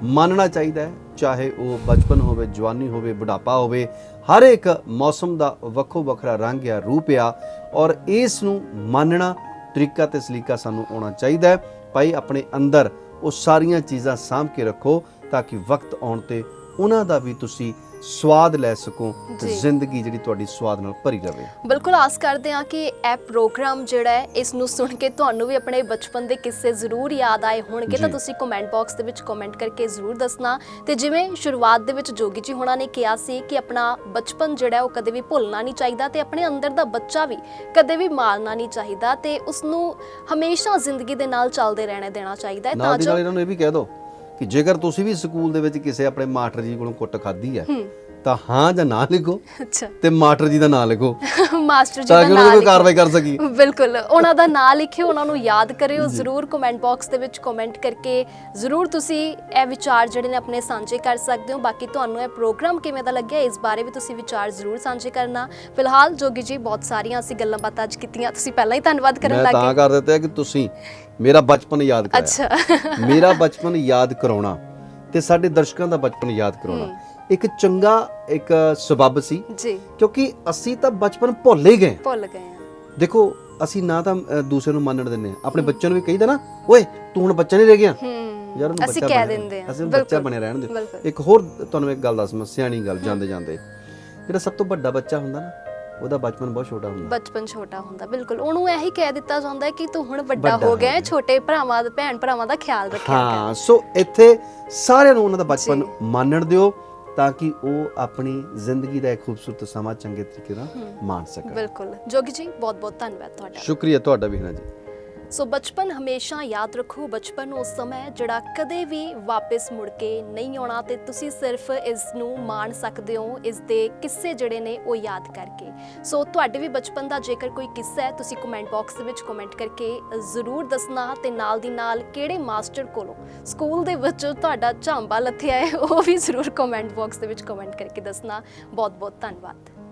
ਮੰਨਣਾ ਚਾਹੀਦਾ ਹੈ, ਚਾਹੇ ਉਹ ਬਚਪਨ ਹੋਵੇ, ਜਵਾਨੀ ਹੋਵੇ, ਬੁਢਾਪਾ ਹੋਵੇ, ਹਰ ਇੱਕ ਮੌਸਮ ਦਾ ਵੱਖੋ ਵੱਖਰਾ ਰੰਗ ਆ ਰੂਪ ਆ ਔਰ ਇਸ ਨੂੰ ਮੰਨਣਾ ਤਰੀਕਾ ਤੇ ਸਲੀਕਾ ਸਾਨੂੰ ਆਉਣਾ ਚਾਹੀਦਾ ਹੈ। ਭਾਈ, ਆਪਣੇ ਅੰਦਰ ਉਹ ਸਾਰੀਆਂ ਚੀਜ਼ਾਂ ਸਾਂਭ ਕੇ ਰੱਖੋ ਤਾਂ ਕਿ ਵਕਤ ਆਉਣ ਤੇ ਉਹਨਾਂ ਦਾ ਵੀ ਤੁਸੀਂ ਸਵਾਦ ਲੈ ਸਕੋ। ਜ਼ਿੰਦਗੀ ਜਿਹੜੀ ਤੁਹਾਡੀ ਸਵਾਦ ਨਾਲ ਭਰੀ ਰਵੇ ਬਿਲਕੁਲ ਆਸ ਕਰਦੇ ਹਾਂ ਕਿ ਇਹ ਪ੍ਰੋਗਰਾਮ ਜਿਹੜਾ ਹੈ ਇਸ ਨੂੰ ਸੁਣ ਕੇ ਤੁਹਾਨੂੰ ਵੀ ਆਪਣੇ ਬਚਪਨ ਦੇ ਕਿੱਸੇ ਜ਼ਰੂਰ ਯਾਦ ਆਏ ਹੋਣਗੇ ਤਾਂ। ਤੁਸੀਂ ਕਮੈਂਟ ਬਾਕਸ ਦੇ ਵਿੱਚ ਕਮੈਂਟ ਕਰਕੇ ਜ਼ਰੂਰ ਦੱਸਣਾ ਤੇ ਜਿਵੇਂ ਸ਼ੁਰੂਆਤ ਦੇ ਵਿੱਚ ਜੋਗੀ ਜੀ ਹੋਣਾ ਨੇ ਕਿਹਾ ਸੀ ਕਿ ਆਪਣਾ ਬਚਪਨ ਜਿਹੜਾ ਉਹ ਕਦੇ ਵੀ ਭੁੱਲਣਾ ਨਹੀਂ ਚਾਹੀਦਾ ਤੇ ਆਪਣੇ ਅੰਦਰ ਦਾ ਬੱਚਾ ਵੀ ਕਦੇ ਵੀ ਮਾਰਨਾ ਨਹੀਂ ਚਾਹੀਦਾ ਤੇ ਉਸ ਨੂੰ ਹਮੇਸ਼ਾ ਜ਼ਿੰਦਗੀ ਦੇ ਨਾਲ ਚੱਲਦੇ ਰਹਿਣੇ ਦੇਣਾ ਚਾਹੀਦਾ ਹੈ ਤਾਂ ਜੋ ਨਾਲ ਇਹਨਾਂ ਨੂੰ ਇਹ ਵੀ ਕਹਿ ਦਿਓ ਕਿ ਜੇਕਰ ਤੁਸੀਂ ਵੀ ਸਕੂਲ ਦੇ ਵਿੱਚ ਕਿਸੇ ਆਪਣੇ ਮਾਸਟਰ ਜੀ ਕੋਲੋਂ ਕੁੱਟ ਖਾਧੀ ਹੈ ਤਾਂ ਹਾਂ ਜਾਂ ਨਾ ਲਿਖੋ। ਅੱਛਾ। ਤੇ ਮਾਸਟਰ ਜੀ ਦਾ ਨਾਂ ਲਿਖੋ। ਮਾਸਟਰ ਜੀ ਤਾਂ ਦਾ ਕਿ ਉਹਨਾਂ ਨਾਮ ਕੋਈ ਕਾਰਵਾਈ ਕਰ ਸਕੀ। ਬਿਲਕੁਲ। ਉਹਨਾਂ ਦਾ ਨਾਂ ਲਿਖਿਓ ਉਹਨਾਂ ਨੂੰ ਯਾਦ ਕਰਿਓ। ਜ਼ਰੂਰ ਕਮੈਂਟ ਬਾਕਸ ਦੇ ਵਿੱਚ ਕਮੈਂਟ ਕਰਕੇ ਜ਼ਰੂਰ ਤੁਸੀਂ ਇਹ ਵਿਚਾਰ ਜਿਹੜੇ ਨੇ ਆਪਣੇ ਸਾਂਝੇ ਕਰ ਸਕਦੇ ਹੋ। ਬਾਕੀ ਤੁਹਾਨੂੰ ਇਹ ਪ੍ਰੋਗਰਾਮ ਕਿਵੇਂ ਦਾ ਲੱਗਿਆ ਇਸ ਬਾਰੇ ਵੀ ਤੁਸੀਂ ਵਿਚਾਰ ਜ਼ਰੂਰ ਸਾਂਝੇ ਕਰਨਾ। ਫਿਲਹਾਲ ਜੋਗੀ ਜੀ ਬਹੁਤ ਸਾਰੀਆਂ ਅਸੀਂ ਗੱਲਾਂ ਬਾਤਾਂ ਅੱਜ ਕੀਤੀਆਂ। ਤੁਸੀਂ ਪਹਿਲਾਂ ਹੀ ਧੰਨਵਾਦ ਕਰਨ ਮੈਂ ਲੱਗ ਤਾਂ ਗਏ। ਕਰ ਦਿੱਤਾ ਕਿ ਤੁਸੀਂ ਮੇਰਾ ਬਚਪਨ ਯਾਦ ਕਰਾਇਆ। ਅੱਛਾ। ਮੇਰਾ ਬਚਪਨ ਯਾਦ ਕਰਾਉਣਾ ਤੇ ਸਾਡੇ ਦਰਸ਼ਕਾਂ ਦਾ ਬਚਪਨ ਯਾਦ ਕਰਾਉਣਾ। ਇੱਕ ਚੰਗਾ ਇੱਕ ਸਬੱਬ ਸੀ। ਜੀ। ਕਿਉਂਕਿ ਅਸੀਂ ਤਾਂ ਬਚਪਨ ਭੁੱਲ ਹੀ ਗਏ। ਭੁੱਲ ਗਏ ਹਾਂ। ਦੇਖੋ ਅਸੀਂ ਨਾ ਤਾਂ ਦੂਸਰੇ ਨੂੰ ਮੰਨਣ ਦਿੰਦੇ ਹਾਂ। ਆਪਣੇ ਬੱਚਿਆਂ ਨੂੰ ਵੀ ਕਹੀਦਾ ਨਾ ਓਏ ਤੂੰ ਹੁਣ ਬੱਚਾ ਨਹੀਂ ਰਹਿ ਗਿਆ? ਹੂੰ। ਯਾਰ ਉਹਨੂੰ ਅਸੀਂ ਬੱਚਾ ਕਹਿ ਦਿੰਦੇ ਹਾਂ। ਅਸੀਂ ਬੱਚਾ ਬਣਿਆ ਰਹਿਣ ਬਿਲਕੁਲ। ਇੱਕ ਹੋਰ ਤੁਹਾਨੂੰ ਇੱਕ ਗੱਲ ਦੱਸਵਾਂ ਸਿਆਣੀ ਗੱਲ ਜਾਂਦੇ ਜਾਂਦੇ। ਜਿਹੜਾ ਸਭ ਤੋਂ ਵੱਡਾ ਬੱਚਾ ਹੁੰਦਾ ਨਾ ਉਹਦਾ ਬਚਪਨ ਬਹੁਤ ਛੋਟਾ ਹੁੰਦਾ। ਬਚਪਨ ਛੋਟਾ ਹੁੰਦਾ ਬਿਲਕੁਲ। ਉਹਨੂੰ ਇਹੀ ਕਹਿ ਦਿੱਤਾ ਜਾਂਦਾ ਹੈ ਕਿ ਤੂੰ ਹੁਣ ਵੱਡਾ ਹੋ ਗਿਆ ਹੈ। ਛੋਟੇ ਭਰਾਵਾਂ ਦਾ ਭੈਣ ਭਰਾਵਾਂ ਦਾ ਖਿਆਲ ਰੱਖਿਆ ਹਾਂ ਸੋ ਇੱਥੇ ਸਾਰਿਆਂ ਨੂੰ ਉਹਨਾਂ ਦਾ ਬਚਪਨ। ਮਾਣਨ ਦਿਓ। ਤਾਂ ਕਿ ਉਹ ਆਪਣੀ ਜ਼ਿੰਦਗੀ ਦਾ ਇੱਕ ਖੂਬਸੂਰਤ ਸਮਾਂ ਚੰਗੇ ਤਰੀਕੇ ਨਾਲ ਮਾਣ ਸਕਣ। ਬਿਲਕੁਲ। ਜੋਗੀ ਜੀ ਬਹੁਤ ਬਹੁਤ ਧੰਨਵਾਦ ਤੁਹਾਡਾ। ਸ਼ੁਕਰੀਆ ਤੁਹਾਡਾ ਵੀ ਹਨਾ ਜੀ। ਸੋ ਬਚਪਨ ਹਮੇਸ਼ਾ ਯਾਦ ਰੱਖੋ। ਬਚਪਨ ਉਹ ਸਮਾਂ ਹੈ ਜਿਹੜਾ ਕਦੇ ਵੀ ਵਾਪਸ ਮੁੜ ਕੇ ਨਹੀਂ ਆਉਣਾ ਤੇ ਤੁਸੀਂ ਸਿਰਫ ਇਸ ਨੂੰ ਮਾਣ ਸਕਦੇ ਹੋ, ਇਸ ਦੇ ਕਿੱਸੇ ਜਿਹੜੇ ਨੇ ਉਹ ਯਾਦ ਕਰਕੇ। ਸੋ ਤੁਹਾਡੇ ਵੀ ਬਚਪਨ ਦਾ ਜੇਕਰ ਕੋਈ ਕਿੱਸਾ ਹੈ, ਤੁਸੀਂ ਕਮੈਂਟ ਬਾਕਸ ਦੇ ਵਿੱਚ ਕਮੈਂਟ ਕਰਕੇ ਜ਼ਰੂਰ ਦੱਸਣਾ ਤੇ ਨਾਲ ਦੀ ਨਾਲ ਕਿਹੜੇ ਮਾਸਟਰ ਕੋਲੋਂ ਸਕੂਲ ਦੇ ਵਿੱਚ ਤੁਹਾਡਾ ਝਾਂਬਾ ਲੱਥਿਆ ਹੈ, ਉਹ ਵੀ ਜ਼ਰੂਰ ਕਮੈਂਟ ਬਾਕਸ ਦੇ ਵਿੱਚ ਕਮੈਂਟ ਕਰਕੇ ਦੱਸਣਾ। ਬਹੁਤ ਬਹੁਤ ਧੰਨਵਾਦ।